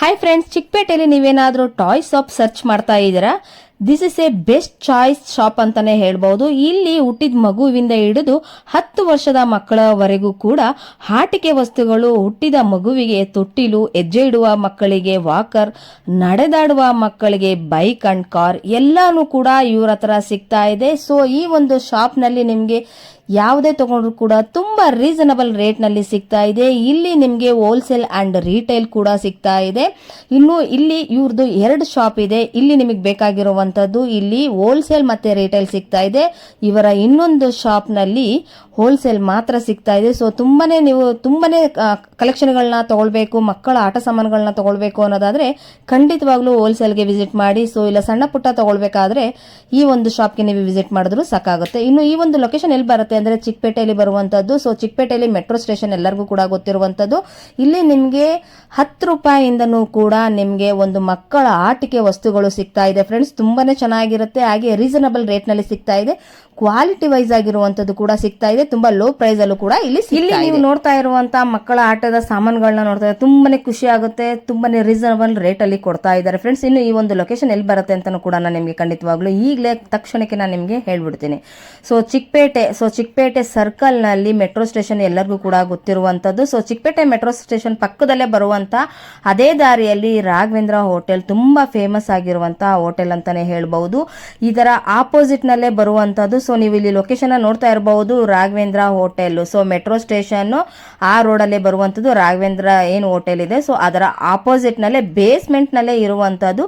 Hi friends ಚಿಕ್ಕಪೇಟೆಯಲ್ಲಿ ನೀವೇನಾದರೂ toy shop search ಮಾಡ್ತಾ ಇದ್ದೀರಾ? This is a best choice shop ಅಂತಾನೆ ಹೇಳ್ಬೋದು. ಇಲ್ಲಿ ಹುಟ್ಟಿದ ಮಗುವಿಂದ ಹಿಡಿದು ಹತ್ತು ವರ್ಷದ ಮಕ್ಕಳವರೆಗೂ ಕೂಡ ಆಟಿಕೆ ವಸ್ತುಗಳು ಹುಟ್ಟಿದ ಮಗುವಿಗೆ ತೊಟ್ಟಿಲು, ಹೆಜ್ಜೆ ಇಡುವ ಮಕ್ಕಳಿಗೆ ವಾಕರ್ ನಡೆದಾಡುವ ಮಕ್ಕಳಿಗೆ ಬೈಕ್ ಅಂಡ್ ಕಾರ್ ಎಲ್ಲಾನು ಕೂಡ ಇವ್ರ ಹತ್ರ ಸಿಗ್ತಾ ಇದೆ. ಸೊ ಈ ಒಂದು ಶಾಪ್ನಲ್ಲಿ ನಿಮಗೆ ಯಾವುದೇ ತಗೊಂಡ್ರು ಕೂಡ ತುಂಬಾ ರೀಸನಬಲ್ ರೇಟ್ನಲ್ಲಿ ಸಿಗ್ತಾ ಇದೆ. ಇಲ್ಲಿ ನಿಮಗೆ ಹೋಲ್ಸೇಲ್ ಅಂಡ್ ರೀಟೇಲ್ ಕೂಡ ಸಿಗ್ತಾ ಇದೆ. ಇನ್ನು ಇಲ್ಲಿ ಇವ್ರದ್ದು ಎರಡು ಶಾಪ್ ಇದೆ. ಇಲ್ಲಿ ನಿಮಗೆ ಬೇಕಾಗಿರುವಂತದ್ದು ಇಲ್ಲಿ ಹೋಲ್ಸೇಲ್ ಮತ್ತೆ ರೀಟೇಲ್ ಸಿಗ್ತಾ ಇದೆ. ಇವರ ಇನ್ನೊಂದು ಶಾಪ್ನಲ್ಲಿ ಹೋಲ್ಸೇಲ್ ಮಾತ್ರ ಸಿಗ್ತಾ ಇದೆ. ಸೊ ತುಂಬನೇ ನೀವು ತುಂಬಾನೇ ಕಲೆಕ್ಷನ್ಗಳನ್ನ ತಗೊಳ್ಬೇಕು, ಮಕ್ಕಳ ಆಟ ಸಾಮಾನುಗಳನ್ನ ತಗೊಳ್ಬೇಕು ಅನ್ನೋದಾದ್ರೆ ಖಂಡಿತವಾಗ್ಲೂ ಹೋಲ್ಸೇಲ್ಗೆ ವಿಸಿಟ್ ಮಾಡಿ. ಸೊ ಇಲ್ಲ ಸಣ್ಣ ಪುಟ್ಟ ತಗೊಳ್ಬೇಕಾದ್ರೆ ಈ ಒಂದು ಶಾಪ್ಗೆ ನೀವು ವಿಸಿಟ್ ಮಾಡಿದ್ರು ಸಾಕಾಗುತ್ತೆ. ಇನ್ನು ಈ ಒಂದು ಲೊಕೇಶನ್ ಎಲ್ಲಿ ಬರುತ್ತೆ ಅಂದ್ರೆ ಚಿಕ್ಕಪೇಟೆಯಲ್ಲಿ ಬರುವಂತದ್ದು. ಸೊ ಚಿಕ್ಕಪೇಟೆಯಲ್ಲಿ ಮೆಟ್ರೋ ಸ್ಟೇಷನ್ ಎಲ್ಲರಿಗೂ ಕೂಡ ಗೊತ್ತಿರುವಂತದ್ದು. ಇಲ್ಲಿ ನಿಮಗೆ ಹತ್ತು ರೂಪಾಯಿಂದನೂ ಕೂಡ ನಿಮಗೆ ಒಂದು ಮಕ್ಕಳ ಆಟಿಕೆ ವಸ್ತುಗಳು ಸಿಗ್ತಾ ಇದೆ. ಫ್ರೆಂಡ್ಸ್ ತುಂಬಾನೇ ಚೆನ್ನಾಗಿರುತ್ತೆ. ಹಾಗೆ ರೀಸನಬಲ್ ರೇಟ್ನಲ್ಲಿ ಸಿಗ್ತಾ ಇದೆ. ಕ್ವಾಲಿಟಿ ವೈಸ್ ಆಗಿರುವಂತದ್ದು ಕೂಡ ಸಿಗ್ತಾ ಇದೆ. ತುಂಬಾ ಲೋ ಪ್ರೈಸ್ ಅಲ್ಲೂ ಕೂಡ ಇಲ್ಲಿ ಇಲ್ಲಿ ನೀವು ನೋಡ್ತಾ ಇರುವಂತ ಮಕ್ಕಳ ಆಟದ ಸಾಮಾನುಗಳನ್ನ ನೋಡ್ತಾ ಇದ್ದಾರೆ ತುಂಬಾನೇ ಖುಷಿ ಆಗುತ್ತೆ ತುಂಬಾನೇ ರೀಸನಬಲ್ ರೇಟ್ ಅಲ್ಲಿ ಕೊಡ್ತಾ ಇದ್ದಾರೆ. ಫ್ರೆಂಡ್ಸ್ ಇನ್ನು ಈ ಒಂದು ಲೊಕೇಶನ್ ಎಲ್ಲಿ ಬರುತ್ತೆ ಅಂತಾನು ಕೂಡ ನಾನು ನಿಮಗೆ ಖಂಡಿತವಾಗ್ಲೂ ಈಗಲೇ ತಕ್ಷಣಕ್ಕೆ ನಾನು ನಿಮಗೆ ಹೇಳ್ಬಿಡ್ತೀನಿ. ಸೊ ಚಿಕ್ಕಪೇಟೆ ಸೊ ಚಿಕ್ಕಪೇಟೆ ಸರ್ಕಲ್ನಲ್ಲಿ ಮೆಟ್ರೋ ಸ್ಟೇಷನ್ ಎಲ್ಲರಿಗೂ ಕೂಡ ಗೊತ್ತಿರುವಂತದ್ದು ಸೊ ಚಿಕ್ಕಪೇಟೆ ಮೆಟ್ರೋ ಸ್ಟೇಷನ್ ಪಕ್ಕದಲ್ಲೇ ಬರುವಂತ ಅದೇ ದಾರಿಯಲ್ಲಿ ರಾಘವೇಂದ್ರ ಹೋಟೆಲ್ ತುಂಬಾ ಫೇಮಸ್ ಆಗಿರುವಂತಹ ಹೋಟೆಲ್ ಅಂತಾನೆ ಹೇಳ್ಬಹುದು. ಇದರ ಆಪೋಸಿಟ್ ನಲ್ಲೇ ಬರುವಂತದ್ದು ಸೊ ನೀವು ಇಲ್ಲಿ ಲೊಕೇಶನ್ ನೋಡ್ತಾ ಇರಬಹುದು Raghavendra hotel so metro station ಆ ರೋಡಲ್ಲೇ ಬರುವಂತದ್ದು ರಾಘವೇಂದ್ರ ಏನು ಹೋಟೆಲ್ ಇದೆ. ಸೊ ಅದರ ಆಪೋಸಿಟ್ ನಲ್ಲೇ ಬೇಸ್ಮೆಂಟ್ ನಲ್ಲೇ ಇರುವಂತದ್ದು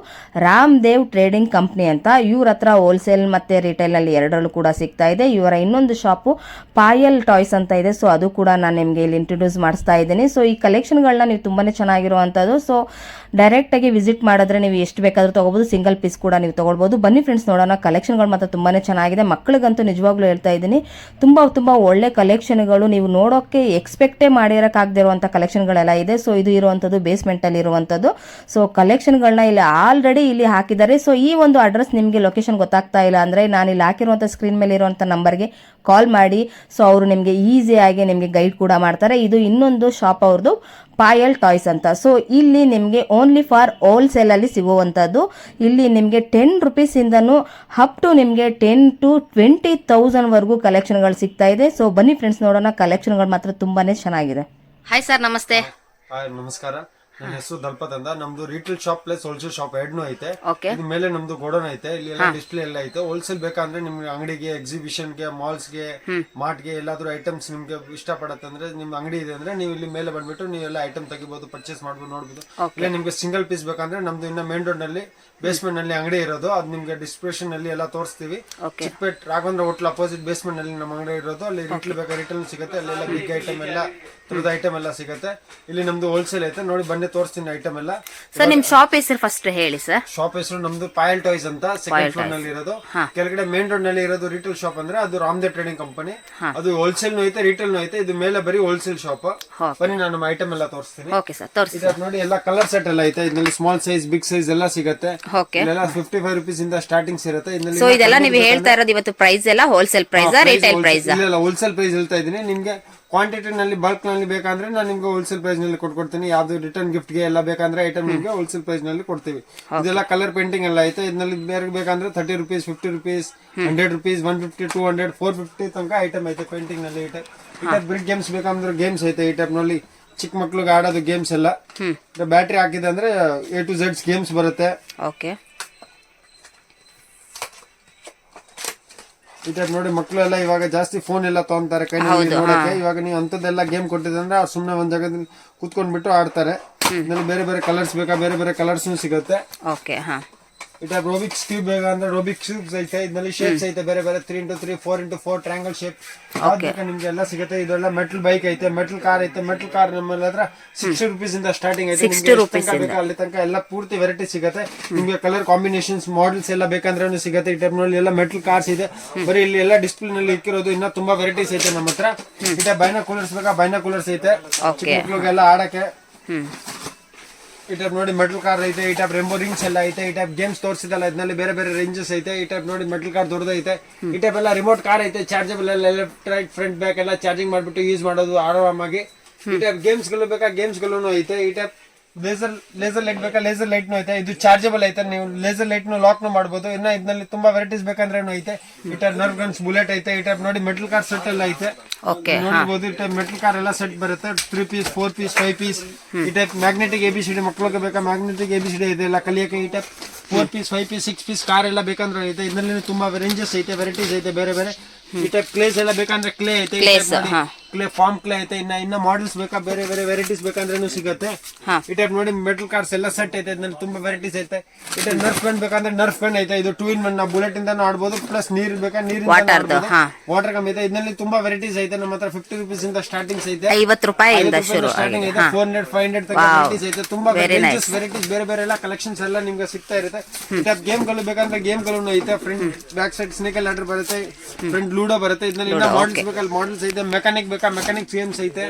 ರಾಮ್ ದೇವ್ ಟ್ರೇಡಿಂಗ್ ಕಂಪ್ನಿ ಅಂತ. ಇವ್ರ ಹತ್ರ ಹೋಲ್ಸೇಲ್ ಮತ್ತೆ ರಿಟೇಲ್ನಲ್ಲಿ ಎರಡರಲ್ಲೂ ಕೂಡ ಸಿಗ್ತಾ ಇದೆ. ಇವರ ಇನ್ನೊಂದು ಶಾಪು ಪಾಯಲ್ ಟಾಯ್ಸ್ ಅಂತ ಇದೆ. ಸೊ ಅದು ಕೂಡ ನಾನು ನಿಮಗೆ ಇಲ್ಲಿ ಇಂಟ್ರೊಡ್ಯೂಸ್ ಮಾಡಿಸ್ತಾ ಇದ್ದೀನಿ. ಸೊ ಈ ಕಲೆಕ್ಷನ್ಗಳನ್ನ ನೀವು ತುಂಬಾನೇ ಚೆನ್ನಾಗಿರುವಂತದ್ದು ಸೊ ಡೈರೆಕ್ಟ್ ಆಗಿ ವಿಸಿಟ್ ಮಾಡಿದ್ರೆ ನೀವು ಎಷ್ಟು ಬೇಕಾದ್ರೂ ತಗೋಬಹುದು ಸಿಂಗಲ್ ಪೀಸ್ ಕೂಡ ನೀವು ತಗೊಳ್ಬಹುದು ಬನ್ನಿ ಫ್ರೆಂಡ್ಸ್ ನೋಡೋಣ. ಕಲೆಕ್ಷನ್ಗಳು ಮಾತ್ರ ತುಂಬಾನೇ ಚೆನ್ನಾಗಿದೆ. ಮಕ್ಕಳಿಗಂತೂ ನಿಜವಾಗ್ಲೂ ಹೇಳ್ತಾ ಇದ್ದೀನಿ. ತುಂಬಾ ತುಂಬಾ ಒಳ್ಳೆ ಕಲೆಕ್ಷನ್ಗಳು ನೀವು ನೋಡೋಕ್ಕೆ ಎಕ್ಸ್ಪೆಕ್ಟೇ ಮಾಡಿರೋಕ್ಕಾಗದಿರುವಂಥ ಕಲೆಕ್ಷನ್ಗಳೆಲ್ಲ ಇದೆ. ಸೊ ಇದು ಇರುವಂಥದ್ದು ಬೇಸ್ಮೆಂಟಲ್ಲಿ ಇರುವಂಥದ್ದು. ಸೊ ಕಲೆಕ್ಷನ್ಗಳನ್ನ ಇಲ್ಲಿ ಆಲ್ರೆಡಿ ಇಲ್ಲಿ ಹಾಕಿದ್ದಾರೆ. ಸೊ ಈ ಒಂದು ಅಡ್ರೆಸ್ ನಿಮಗೆ ಲೊಕೇಶನ್ ಗೊತ್ತಾಗ್ತಾ ಇಲ್ಲ ಅಂದ್ರೆ ನಾನು ಇಲ್ಲಿ ಹಾಕಿರುವಂಥ ಸ್ಕ್ರೀನ್ ಮೇಲೆ ಇರುವಂಥ ನಂಬರ್ಗೆ ಕಾಲ್ ಮಾಡಿ. ಸೊ ಅವರು ನಿಮಗೆ ಈಸಿಯಾಗಿ ನಿಮಗೆ ಗೈಡ್ ಕೂಡ ಮಾಡ್ತಾರೆ. ಇದು ಇನ್ನೊಂದು ಶಾಪ್ ಅವ್ರದ್ದು ಪಾಯಲ್ ಟಾಯ್ಸ್ ಅಂತ. ಸೊ ಇಲ್ಲಿ ನಿಮಗೆ ಓನ್ಲಿ ಫಾರ್ ಹೋಲ್ಸೇಲ್ ಅಲ್ಲಿ ಸಿಗುವಂತದ್ದು. ಇಲ್ಲಿ ನಿಮಗೆ ಟೆನ್ ರುಪೀಸಿಂದನೂ ಅಪ್ ಟು ನಿಮಗೆ ಟೆನ್ ಟು ಟ್ವೆಂಟಿ ತೌಸಂಡ್ ವರೆಗೂ ಕಲೆಕ್ಷನ್ಗಳು ಸಿಗ್ತಾ ಇದೆ. ಸೊ ಬನ್ನಿ ಫ್ರೆಂಡ್ಸ್ ನೋಡೋಣ. ಕಲೆಕ್ಷನ್ಗಳು ಮಾತ್ರ ತುಂಬಾನೇ ಚೆನ್ನಾಗಿದೆ. ಹಾಯ್ ಸರ್ ನಮಸ್ತೆ. ಹಾಯ್ ನಮಸ್ಕಾರ. ನನ್ನ ಹೆಸರು ದಲ್ಪತ್ ಅಂತ ನಮ್ದು retail shop plus wholesale shop ಎರಡ್ನೂ ಐತೆ. ಓಕೆ ಇದು ಮೇಲೆ ನಮ್ದು ಗೋಡನ್ ಐತೆ. ಇಲ್ಲಿ ಎಲ್ಲ ಡಿಸ್ಪ್ಲೇ ಎಲ್ಲ ಐತೆ. ಹೋಲ್ಸೇಲ್ ಬೇಕಂದ್ರೆ ನಿಮ್ಗೆ ಅಂಗಡಿಗೆ ಎಕ್ಸಿಬಿಷನ್ಗೆ ಮಾಲ್ಸ್ಗೆ ಮಾರ್ಟ್ಗೆ ಎಲ್ಲಾದ್ರೂ ಐಟಮ್ಸ್ ನಿಮ್ಗೆ ಇಷ್ಟ ಪಡತ್ತಂದ್ರೆ ನಿಮ್ ಅಂಗಡಿ ಇದೆ ಅಂದ್ರೆ ನೀವು ಇಲ್ಲಿ ಮೇಲೆ ಬಂದ್ಬಿಟ್ಟು ನೀವೆಲ್ಲ ಐಟಮ್ ತೆಗಿಬಹುದು ಪರ್ಚೇಸ್ ಮಾಡ್ಬೋದು ನೋಡ್ಬೋದು. ಇಲ್ಲ ನಿಮ್ಗೆ ಸಿಂಗಲ್ ಪೀಸ್ ಬೇಕಂದ್ರೆ ನಮ್ದು ಇನ್ನ ಮೇನ್ ರೋಡ್ನಲ್ಲಿ ಬೇಸ್ಮೆಂಟ್ನಲ್ಲಿ ಅಂಗಡಿ ಇರೋದು. ಅದು ನಿಮ್ಗೆ ಡಿಸ್ಕ್ರಿಪ್ಷನ್ನಲ್ಲಿ ಎಲ್ಲ ತೋರಿಸ್ತೀವಿ. ಚಿಕ್ಕಪೇಟ್ ರಾಘವೇಂದ್ರ ಹೋಟ್ಲ್ ಅಪೋಸಿಟ್ ಬೇಸ್ಮೆಂಟ್ನಲ್ಲಿ ನಮ್ಮ ಅಂಗಡಿ ಇರೋದು. ಅಲ್ಲಿ ರಿಟ್ಲ್ ಬೇಕಾದ್ರೆ ರಿಟರ್ನ್ ಸಿಗುತ್ತೆ. ಅಲ್ಲೆಲ್ಲ ಬಿಗ್ ಐಟಮ್ ಎಲ್ಲ ಥರದ ಐಟಮ್ ಎಲ್ಲ ಸಿಗುತ್ತೆ. ಇಲ್ಲಿ ನಮ್ದು ಹೋಲ್ಸೇಲ್ ಐತೆ. ನೋಡಿ ಬನ್ನಿ ತೋರಿಸ್ತೀನಿ ಐಟಮ್ ಎಲ್ಲ. ಸರ್ ನಿಮ್ ಶಾಪ್ ಹೆಸರು ಫಸ್ಟ್ ಹೇಳಿ ಸರ್ ಶಾಪ್ ಹೆಸರು ನಮ್ದು ಪಾಯಲ್ ಟಾಯ್ಸ್ ಅಂತ ಸೆಕೆಂಡ್ ಫ್ಲೋರ್ನಲ್ಲಿ ಇರೋದು. ಕೆಳಗಡೆ ಮೇನ್ ರೋಡ್ನಲ್ಲಿ ಇರೋದು ರಿಟೇಲ್ ಶಾಪ್ ಅಂದ್ರೆ ಅದು ರಾಮ್ದೇ ಟ್ರೇಡಿಂಗ್ ಕಂಪನಿ ಅದು ಹೋಲ್ಸೇಲ್ ಐತೆ ರಿಟೇಲ್ ಐತೆ. ಇದು ಮೇಲೆ ಬರೀ ಹೋಲ್ಸೇಲ್ ಶಾಪ್ ಬನ್ನಿ ನಾನು ನಮ್ಮ ಐಟಮ್ ಎಲ್ಲ ತೋರಿಸ್ತೀನಿ. ಓಕೆ ಸರ್ ತೋರಿಸಿ ನೋಡಿ ಎಲ್ಲ ಕಲರ್ ಸೆಟ್ ಎಲ್ಲ ಐತೆ. ಇದ್ರಲ್ಲಿ ಸ್ಮಾಲ್ ಸೈಜ್ ಬಿಗ್ ಸೈಜ್ ಎಲ್ಲ ಸಿಗುತ್ತೆ. ಓಕೆ ಇದೆಲ್ಲ ಫಿಫ್ಟಿ ಫೈವ್ ರುಪೀಸ್ ಇಂದ ಸ್ಟಾರ್ಟಿಂಗ್ಸ್ ಇರುತ್ತೆ. ಸೊ ಇದ್ರಲ್ಲಿ ಇದೆಲ್ಲ ನೀವು ಹೇಳ್ತಾ ಇರೋದು ಇವತ್ತು ಪ್ರೈಸ್ ಎಲ್ಲ ಹೋಲ್ಸೇಲ್ ಪ್ರೈಸ್ ರಿಟೇಲ್ ಪ್ರೈಸ್ ಇಲ್ಲ ಹೋಲ್ಸೇಲ್ ಪ್ರೈಸ್ ಹೇಳ್ತಾ ಇದ್ದೀನಿ. ನಿಮ್ಗೆ ಕ್ವಾಂಟಿಟಿ ನಲ್ಲಿ ಬಲ್ಕ್ನಲ್ಲಿ ಬೇಕಂದ್ರೆ ನಾನು ನಿಮ್ಗೆ ಹೋಲ್ಸೇಲ್ ಪ್ರೈಸ್ನಲ್ಲಿ ಕೊಟ್ಕೊಡ್ತೀನಿ. ಯಾವ್ದು ರಿಟರ್ನ್ ಗಿಫ್ಟ್ಗೆ ಎಲ್ಲ ಬೇಕಂದ್ರೆ ಐಟಮ್ ನಿಮ್ಗೆ ಹೋಲ್ಸೇಲ್ ಪ್ರೈಸ್ನಲ್ಲಿ ಕೊಡ್ತೀವಿ. ಇದೆಲ್ಲ ಕಲರ್ ಪೇಂಟಿಂಗ್ ಎಲ್ಲ ಐತೆ. ಇದ್ರಲ್ಲಿ ಬೇರೆ ಬೇಕಂದ್ರೆ thirty rupees fifty rupees hundred rupees one fifty two hundred four fifty ತನಕ ಐಟಮ್ ಐತೆ ಪೇಂಟಿಂಗ್ನಲ್ಲಿ. ಟೈಪ್ ಬ್ರಿಕ್ ಗೇಮ್ಸ್ ಬೇಕಂದ್ರೆ ಗೇಮ್ಸ್ ಐತೆ ಈ ಟೈಪ್ನಲ್ಲಿ. ಚಿಕ್ಕ ಮಕ್ಳಿಗೆ ಆಡೋದು ಗೇಮ್ಸ್ ಎಲ್ಲ. ಬ್ಯಾಟ್ರಿ ಹಾಕಿದೆ ಅಂದ್ರೆ ಎ ಟು ಝೆಡ್ಸ್ ಗೇಮ್ಸ್ ಬರುತ್ತೆ. ಓಕೆ. ಈ ಟೈಪ್ ನೋಡಿ ಮಕ್ಕಳೆಲ್ಲ ಇವಾಗ ಜಾಸ್ತಿ ಫೋನ್ ಎಲ್ಲ ತಗೊಂತಾರೆ ಕೈ ನೋಡಕ್ಕೆ. ಇವಾಗ ನೀವು ಅಂತದೆಲ್ಲ ಗೇಮ್ ಕೊಟ್ಟಿದ್ರೆ ಅವ್ರು ಸುಮ್ನೆ ಒಂದ್ ಜಾಗದಲ್ಲಿ ಕುತ್ಕೊಂಡ್ಬಿಟ್ಟು ಆಡ್ತಾರೆ. ಇದ್ರಲ್ಲಿ ಬೇರೆ ಬೇರೆ ಕಲರ್ಸ್ ಬೇಕಾ ಬೇರೆ ಬೇರೆ ಕಲರ್ಸ್ ಸಿಗುತ್ತೆ. ಓಕೆ ಹಾ. ಟೈಪ್ ರೋಬಿಕ್ಸ್ ಕ್ಯೂಬ್ ಬೇಗ ಅಂದ್ರೆ ರೋಬಿಕ್ ಕ್ಯೂಬ್ಸ್ ಐತೆ ಇದ್ರಲ್ಲಿ ಶೇಪ್ಸ್ ಐತೆ ಬೇರೆ ಬೇರೆ three into three four into four triangle shape ಅದಕ್ಕೆ ನಿಮ್ಗೆ ಎಲ್ಲ ಸಿಗುತ್ತೆ. ಇದೆಲ್ಲ ಮೆಟಲ್ ಬೈಕ್ ಐತೆ ಮೆಟಲ್ ಕಾರ್ ಐತೆ. ಮೆಟಲ್ ಕಾರ್ ನಮ್ಮಲ್ಲಿ ಹತ್ರ ಸಿಕ್ಸ್ಟಿ ರುಪೀಸ್ ಇಂದ ಸ್ಟಾರ್ಟಿಂಗ್ ಐತೆ. ನಿಮ್ಗೆ ತನಕ ಬೇಕಾ ಅಲ್ಲಿ ತನಕ ಎಲ್ಲ ಪೂರ್ತಿ ವೆರೈಟಿ ಸಿಗುತ್ತೆ. ನಿಮ್ಗೆ ಕಲರ್ ಕಾಂಬಿನೇಷನ್ಸ್ ಮಾಡೆಲ್ಸ್ ಎಲ್ಲ ಬೇಕಂದ್ರೆ ಸಿಗುತ್ತೆ. ಈ ಟೈಪ್ನಲ್ಲಿ ಎಲ್ಲ ಮೆಟಲ್ ಕಾರ್ಸ್ ಇದೆ. ಬರೀ ಇಲ್ಲಿ ಎಲ್ಲ ಡಿಸ್ಪ್ಲೇ ನಲ್ಲಿ ಇಕ್ಕಿರೋದು ಇನ್ನ ತುಂಬಾ ವೆರೈಟೀಸ್ ಐತೆ ನಮ್ಮ ಹತ್ರ. ಈ ಬೈನಾ ಕೂಲರ್ಸ್ ಬೇಕಾ? ಬೈನಾ ಕೂಲರ್ಸ್ ಐತೆ ಚಿಕ್ಕ ಮಕ್ಳಿಗೆಲ್ಲ ಆಡಕ್ಕೆ. ಈ ಟೈಪ್ ನೋಡಿ ಮೆಟಲ್ ಕಾರ್ ಐತೆ, ಈ ಟೈಪ್ ರೆಂಬೋ ರಿಂಗ್ಸ್ ಎಲ್ಲ ಐತೆ, ಈ ಟೈಪ್ ಗೇಮ್ಸ್ ತೋರಿಸಿದಲ್ಲ ಇದ್ರಲ್ಲಿ ಬೇರೆ ಬೇರೆ ರೇಂಜಸ್ ಐತೆ, ಈ ಟೈಪ್ ನೋಡಿ ಮೆಟಲ್ ಕಾರ್ ದೊಡ್ಡದೈತೆ ಈ ಟೈಪ್ ಎಲ್ಲ ರಿಮೋಟ್ ಕಾರ್ ಐತೆ ಚಾರ್ಜಬಲ್ ಎಲ್ಲ ಎಲೆಕ್ಟ್ರಿಕ್ ರೈಟ್ ಫ್ರಂಟ್ ಬ್ಯಾಕ್ ಎಲ್ಲ ಚಾರ್ಜಿಂಗ್ ಮಾಡ್ಬಿಟ್ಟು ಯೂಸ್ ಮಾಡೋದು ಆರಾಮಾಗಿ. ಈ ಟೈಪ್ ಗೇಮ್ಸ್ಗಳು ಬೇಕಾ? ಗೇಮ್ಸ್ಗಳು ಐತೆ, ಈ ಟೈಪ್ ಲೇಸರ್ ಲೇಸರ್ ಲೈಟ್ ಬೇಕಾ? ಲೇಸರ್ ಲೈಟ್ ನು ಐತೆ. ಇದು ಚಾರ್ಜಬಲ್ ಐತೆ. ನೀವು ಲೇಸರ್ ಲೈಟ್ ನು ಲಾಕ್ ನು ಮಾಡಬಹುದು ಇನ್ನ ಇದ್ರಲ್ಲಿ ತುಂಬಾ ವೆರೈಟೀಸ್ ಬೇಕಂದ್ರೆ ಐತೆ. ಈ ಟೈಪ್ ನರ್ವ್ ಗನ್ಸ್ ಬುಲೆಟ್ ಐತೆ. ಈ ಟೈಪ್ ನೋಡಿ ಮೆಟಲ್ ಕಾರ್ ಸೆಟ್ ಎಲ್ಲ ಐತೆ. ಓಕೆ ನೋಡಬಹುದು ಈ ಟೈಪ್ ಮೆಟಲ್ ಕಾರ್ ಎಲ್ಲ ಸೆಟ್ ಬರುತ್ತೆ. Three piece four piece five piece ಈ type magnetic A B C D ಮಕ್ಕಳಿಗೆ ಬೇಕಾ? Magnetic A B C D ಇದೆ ಎಲ್ಲ ಕಲಿಯಕ್ಕೆ ಈ type four piece five piece six piece car ಎಲ್ಲ ಬೇಕಂದ್ರೆ ಐತೆ. ಇದರಲ್ಲಿ ತುಂಬಾ ರೇಂಜಸ್ ಐತೆ. ವೆರೈಟೀಸ್ ಐತೆ ಬೇರೆ ಬೇರೆ. ಈ ಟೈಪ್ ಕ್ಲೇಸ್ ಎಲ್ಲ ಬೇಕಂದ್ರೆ ಕ್ಲೇ ಐತೆ Clays, ಹಾ. ಕ್ಲೇ ಫಾರ್ಮ್ ಕ್ಲೇ ಐತೆ ಇನ್ನ ಇನ್ನ ಮಾಡೆಲ್ಸ್ ಬೇಕಾ ಬೇರೆ ಬೇರೆ ವೆರೈಟೀಸ್ ಬೇಕಂದ್ರೂ ಸಿಗುತ್ತೆ. ಹಾ. ಈ ಟೈಪ್ ನೋಡಿ ಮೆಟಲ್ ಕಾರ್ಡ್ಸ್ ಎಲ್ಲ ಸೆಟ್ ಐತೆ ಇದ್ರಲ್ಲಿ ತುಂಬಾ ವೆರೈಟೀಸ್ ಐತೆ. ಈ ಟೈಪ್ ನರ್ಫ್ ಪೆನ್ ಬೇಕಂದ್ರೆ ನರ್ಫ್ ಪೆನ್ ಐತೆ ಇದು ಟೂ ಇನ್ ಒನ್ ನಾವು ಬುಲೆಟ್ ಇಂದ ಆಡ್ಬೋದು ಪ್ಲಸ್ ನೀರ್ ಬೇಕಾ ನೀರಿಂದ Waterದು, ಹಾ. ವಾಟರ್ ಕಮ್ಮಿ ಐತೆ ಇದರಲ್ಲಿ ತುಂಬಾ ವೆರೈಟೀಸ್ ಐತೆ ನಮ್ಮ ಹತ್ರ ಫಿಫ್ಟಿ ರುಪೀಸ್ ಇಂದ ಸ್ಟಾರ್ಟಿಂಗ್ಸ್ ಐತೆ. ಐವತ್ತು ಇಂದ ಶುರು ಸ್ಟಾರ್ಟಿಂಗ್ ಆಗಿದೆ ಐತೆ ಹಾ. Four hundred five hundred Wow. Varieties ಐತೆ ತುಂಬಾ Very ವೆರೈಟೀಸ್ ವೆರೈಟೀಸ್ ಬೇರೆ ಬೇರೆ ಎಲ್ಲ ಕಲೆಕ್ಷನ್ಸ್ ಎಲ್ಲ ನಿಮ್ಗೆ ಸಿಗ್ತಾ ಇರುತ್ತೆ. ಟೈಪ್ ಗೇಮ್ಗಳು ಬೇಕಂದ್ರೆ ಗೇಮ್ಗಳು ಐತೆ front back side snake order ಬರುತ್ತೆ ಫ್ರಂಟ್ ಲೂಡೋ ಬರುತ್ತೆ. ಇದನ್ನ ಮಾಡೆಲ್ಸ್ ಬೇಕಲ್ಲ ಮಾಡೆಲ್ಸ್ ಐತೆ ಮೆಕ್ಯಾನಿಕ್ ಬೇಕಾ ಮೆಕ್ಯಾನಿಕ್ ಫೇಮ್ಸ್ ಐತೆ.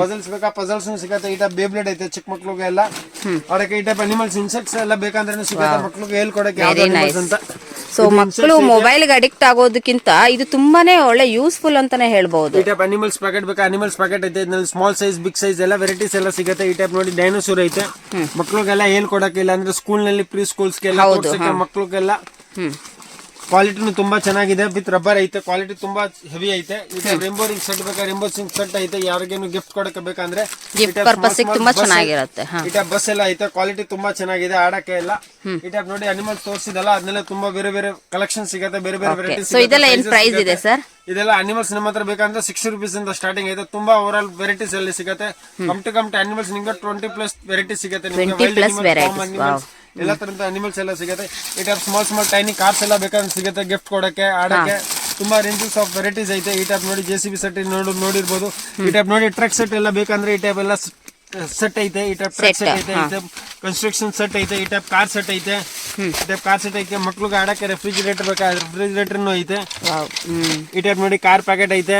ಪಜಲ್ಸ್ ಬೇಕಾ ಪಜಲ್ಸ್ ಸಿಗತ್ತೆ. ಈ ಟೈಪ್ ಬೇಬ್ಲೆಡ್ ಐತೆ ಚಿಕ್ಕ ಮಕ್ಕಳಿಗೆ ಎಲ್ಲ. ಅದಕ್ಕೆ ಈ ಟೈಪ್ ಅನಿಮಲ್ಸ್ ಇನ್ಸೆಕ್ಟ್ಸ್ ಎಲ್ಲ ಬೇಕಂದ್ರೆ ಸಿಗುತ್ತೆ. ಮಕ್ಕಳಿಗೆ ಹೇಳ್ಕೊಡಕ್ಕೆ ಯಾವ್ದು. ಅಂತ. ಸೊ ಮಕ್ಕಳು ಮೊಬೈಲ್ಗೆ ಅಡಿಕ್ಟ್ ಆಗೋದಕ್ಕಿಂತ ಇದು ತುಂಬಾನೇ ಒಳ್ಳೆ ಯೂಸ್ಫುಲ್ ಅಂತಾನೆ ಹೇಳ್ಬಹುದು ಈ ಟೈಪ್ ಅನಿಮಲ್ಸ್ ಪ್ಯಾಕೆಟ್ ಬೇಕಾ? ಅನಿಮಲ್ಸ್ ಪ್ಯಾಕೆಟ್ ಐತೆ. ಇದ್ರಲ್ಲಿ ಸ್ಮಾಲ್ ಸೈಜ್ ಬಿಗ್ ಸೈಜ್ ಎಲ್ಲ ವೆರೈಟೀಸ್ ಎಲ್ಲ ಸಿಗುತ್ತೆ. ಈ ಟೈಪ್ ನೋಡಿ ಡೈನೋಸೂರ್ ಐತೆ. ಮಕ್ಕಳಿಗೆಲ್ಲ ಹೇಳ್ಕೊಡಕ್ಕೆ ಇಲ್ಲ ಅಂದ್ರೆ ಸ್ಕೂಲ್ನಲ್ಲಿ ಪ್ರೀ ಸ್ಕೂಲ್ಸ್ ಮಕ್ಳಿಗೆಲ್ಲ ಕ್ವಾಲಿಟಿನು ತುಂಬಾ ಚೆನ್ನಾಗಿದೆ. ವಿತ್ ರಬ್ಬರ್ ಐತೆ. ಕ್ವಾಲಿಟಿ ತುಂಬಾ ಹೆವಿ ಐತೆ. ರೆಂಬೋ ರಿಂಗ್ ಸೆಟ್ ಬೇಕಾ ರೆಂಬೋ ಸಿಂಗ್ ಸೆಟ್ ಐತೆ. ಯಾರಿಗೇನು ಗಿಫ್ಟ್ ಕೊಡಕ್ಕೆ ಬೇಕಂದ್ರೆ Gift purpose ಗೆ ತುಂಬಾ ಚೆನ್ನಾಗಿರುತ್ತೆ, ಹಾ. ಈ ಟೈಪ್ ಬಸ್ ಎಲ್ಲ ಐತೆ. ಕ್ವಾಲಿಟಿ ತುಂಬಾ ಚೆನ್ನಾಗಿದೆ. ಆಡಕ್ಕೆ ಎಲ್ಲ. ಈ ಟೈಪ್ ನೋಡಿ ಅನಿಮಲ್ ತೋರಿಸಿದಲ್ಲ. ಅದನ್ನೆಲ್ಲ ತುಂಬಾ ಬೇರೆ ಬೇರೆ ಕಲೆಕ್ಷನ್ ಸಿಗುತ್ತೆ. ಬೇರೆ ಬೇರೆ ವೆರೈಟಿ ಸೊ ಇದೆಲ್ಲ ಏನ್ ಪ್ರೈಸ್ ಇದೆ ಸರ್ ಇದೆಲ್ಲ ಅನಿಮಲ್ಸ್ ನಿಮ್ಮ ಹತ್ರ ಬೇಕಂದ್ರೆ ಸಿಕ್ಸ್ ರುಪೀಸ್ ಇಂದ ಸ್ಟಾರ್ಟಿಂಗ್ ಐತೆ. ತುಂಬಾ ಓವರ್ ಆಲ್ ವೆರೈಟೀಸ್ ಅಲ್ಲಿ ಸಿಗುತ್ತೆ. Come to come to animals ನಿಮ್ಗೆ ಟ್ವೆಂಟಿ ಪ್ಲಸ್ ವೆರೈಟಿ ಸಿಗುತ್ತೆ. ನಿಮ್ಗೆ 20 wild plus animals, varieties, farm animals, ಎಲ್ಲ ತರದ ಅನಿಮಲ್ಸ್ ಎಲ್ಲ ಸಿಗುತ್ತೆ. ಈ type small small tiny cars ಎಲ್ಲ ಬೇಕಾದ್ರೆ ಸಿಗುತ್ತೆ ಗಿಫ್ಟ್ ಕೊಡಕ್ಕೆ ಆಡಕ್ಕೆ. ತುಂಬಾ ರೇಂಜಸ್ ಆಫ್ ವೆರೈಟೀಸ್ ಐತೆ. ಈ ಟೈಪ್ ನೋಡಿ ಜೆ ಸಿ ಬಿ ಸೆಟ್ ನೋಡಿ ನೋಡಿರ್ಬೋದು. ಈ ಟೈಪ್ ನೋಡಿ ಟ್ರಕ್ ಸೆಟ್ ಎಲ್ಲ ಬೇಕಂದ್ರೆ ಈ ಟೈಪ್ ಎಲ್ಲ ಸೆಟ್ ಐತೆ. ಈ ಟೈಪ್ ಟ್ರಕ್ ಸೆಟ್ ಐತೆ. ಈ ಟೈಪ್ ಕನ್ಸ್ಟ್ರಕ್ಷನ್ ಸೆಟ್ ಐತೆ. ಈ ಟೈಪ್ ಕಾರ್ ಸೆಟ್ ಐತೆ. ಈ ಟೈಪ್ ಕಾರ್ ಸೆಟ್ ಐತೆ. ಮಕ್ಳಿಗೆ ಆಡಕ್ಕೆ ರೆಫ್ರಿಜಿರೇಟರ್ ಬೇಕಾ ರೆಫ್ರಿಜಿರೇಟರ್ನು ಐತೆ. ಈ ಟೈಪ್ ನೋಡಿ ಕಾರ್ ಪ್ಯಾಕೆಟ್ ಐತೆ.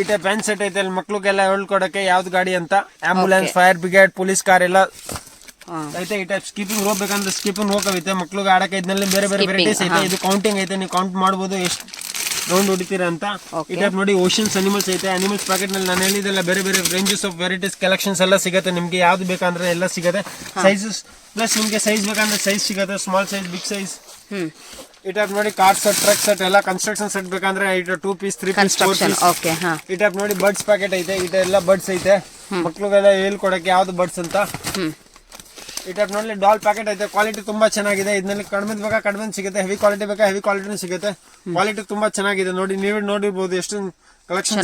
ಈ ಪೆನ್ ಸೆಟ್ ಐತೆ ಅಲ್ಲಿ ಮಕ್ಳಿಗೆಲ್ಲ ಹೇಳ್ಕೊಡಕ್ಕೆ ಯಾವ್ದು ಗಾಡಿ ಅಂತ. Ambulance fire brigade police car ಎಲ್ಲ. ಐತೆ ಈ ಟೈಪ್ ಸ್ಕಿಪಿಂಗ್ ಹೋಗ್ಬೇಕಂದ್ರೆ ಸ್ಕಿಪಿಂಗ್ ಐತೆ ಮಕ್ಳಿಗೆ ಆಡಕ್ಕೆ ಇದ್ನಲ್ಲಿ ಬೇರೆ ಬೇರೆ ವೆರೈಟೀಸ್ ಐತೆ. ಇದು ಕೌಂಟಿಂಗ್ ಐತೆ. ನೀವು ಕೌಂಟ್ ಮಾಡ್ಬೋದು ಎಷ್ಟು ರೌಂಡ್ ಹೊಡಿತೀರಾ ಅಂತ. ಈ ಟೈಪ್ ನೋಡಿ ಓಷನ್ಸ್ ಅನಿಮಲ್ಸ್ ಐತೆ. ಅನಿಮಲ್ಸ್ ಪ್ಯಾಕೆಟ್ನಲ್ಲಿ ನಾನು ಹೇಳಿದೆಲ್ಲ ಬೇರೆ ಬೇರೆ ರೇಂಜಸ್ ಆಫ್ ವೆರೈಟೀಸ್ ಕಲೆಕ್ಷನ್ಸ್ ಎಲ್ಲ ಸಿಗುತ್ತೆ. ನಿಮ್ಗೆ ಯಾವ್ದು ಬೇಕಂದ್ರೆ ಎಲ್ಲ ಸಿಗುತ್ತೆ. ಸೈಜಸ್ ಪ್ಲಸ್ ನಿಮ್ಗೆ ಸೈಜ್ ಬೇಕಂದ್ರೆ ಸೈಜ್ ಸಿಗುತ್ತೆ. Small size big size type ನೋಡಿ ಕಾರ್ ಸೆಟ್ ಟ್ರಕ್ ಸೆಟ್ ಎಲ್ಲ ಕನ್ಸ್ಟ್ರಕ್ಷನ್ ಸೆಟ್ ಬೇಕಂದ್ರೆ two piece three piece construction okay ಹಾ. ಈ ಟೈಪ್ ನೋಡಿ ಬರ್ಡ್ಸ್ ಪ್ಯಾಕೆಟ್ ಐತೆ ಇದೆಲ್ಲ ಬರ್ಡ್ಸ್ ಐತೆ. ಮಕ್ಳಿಗೆಲ್ಲ ಹೇಳ್ಕೊಡಕ್ಕೆ ಯಾವ್ದು ಬರ್ಡ್ಸ್ ಅಂತ. ಈ ಟೈಪ್ ನೋಡಿ ಡಾಲ್ ಪ್ಯಾಕೆಟ್ ಐತೆ ಕ್ವಾಲಿಟಿ ತುಂಬಾ ಚೆನ್ನಾಗಿದೆ. ಇದರಲ್ಲಿ ಕಡಿಮೆ ಬೇಕಾ ಕಡಿಮೆ ಸಿಗುತ್ತೆ. ಹೆವಿ ಕ್ವಾಲಿಟಿ ಬೇಕಾ ಹೆವಿ ಕ್ವಾಲಿಟಿನೂ ಸಿಗುತ್ತೆ. ಕ್ವಾಲಿಟಿ ತುಂಬಾ ಚೆನ್ನಾಗಿದೆ. ನೋಡಿ ನೀವೇ ನೋಡಿರ್ಬೋದು ಎಷ್ಟು ಕಲೆಕ್ಷನ್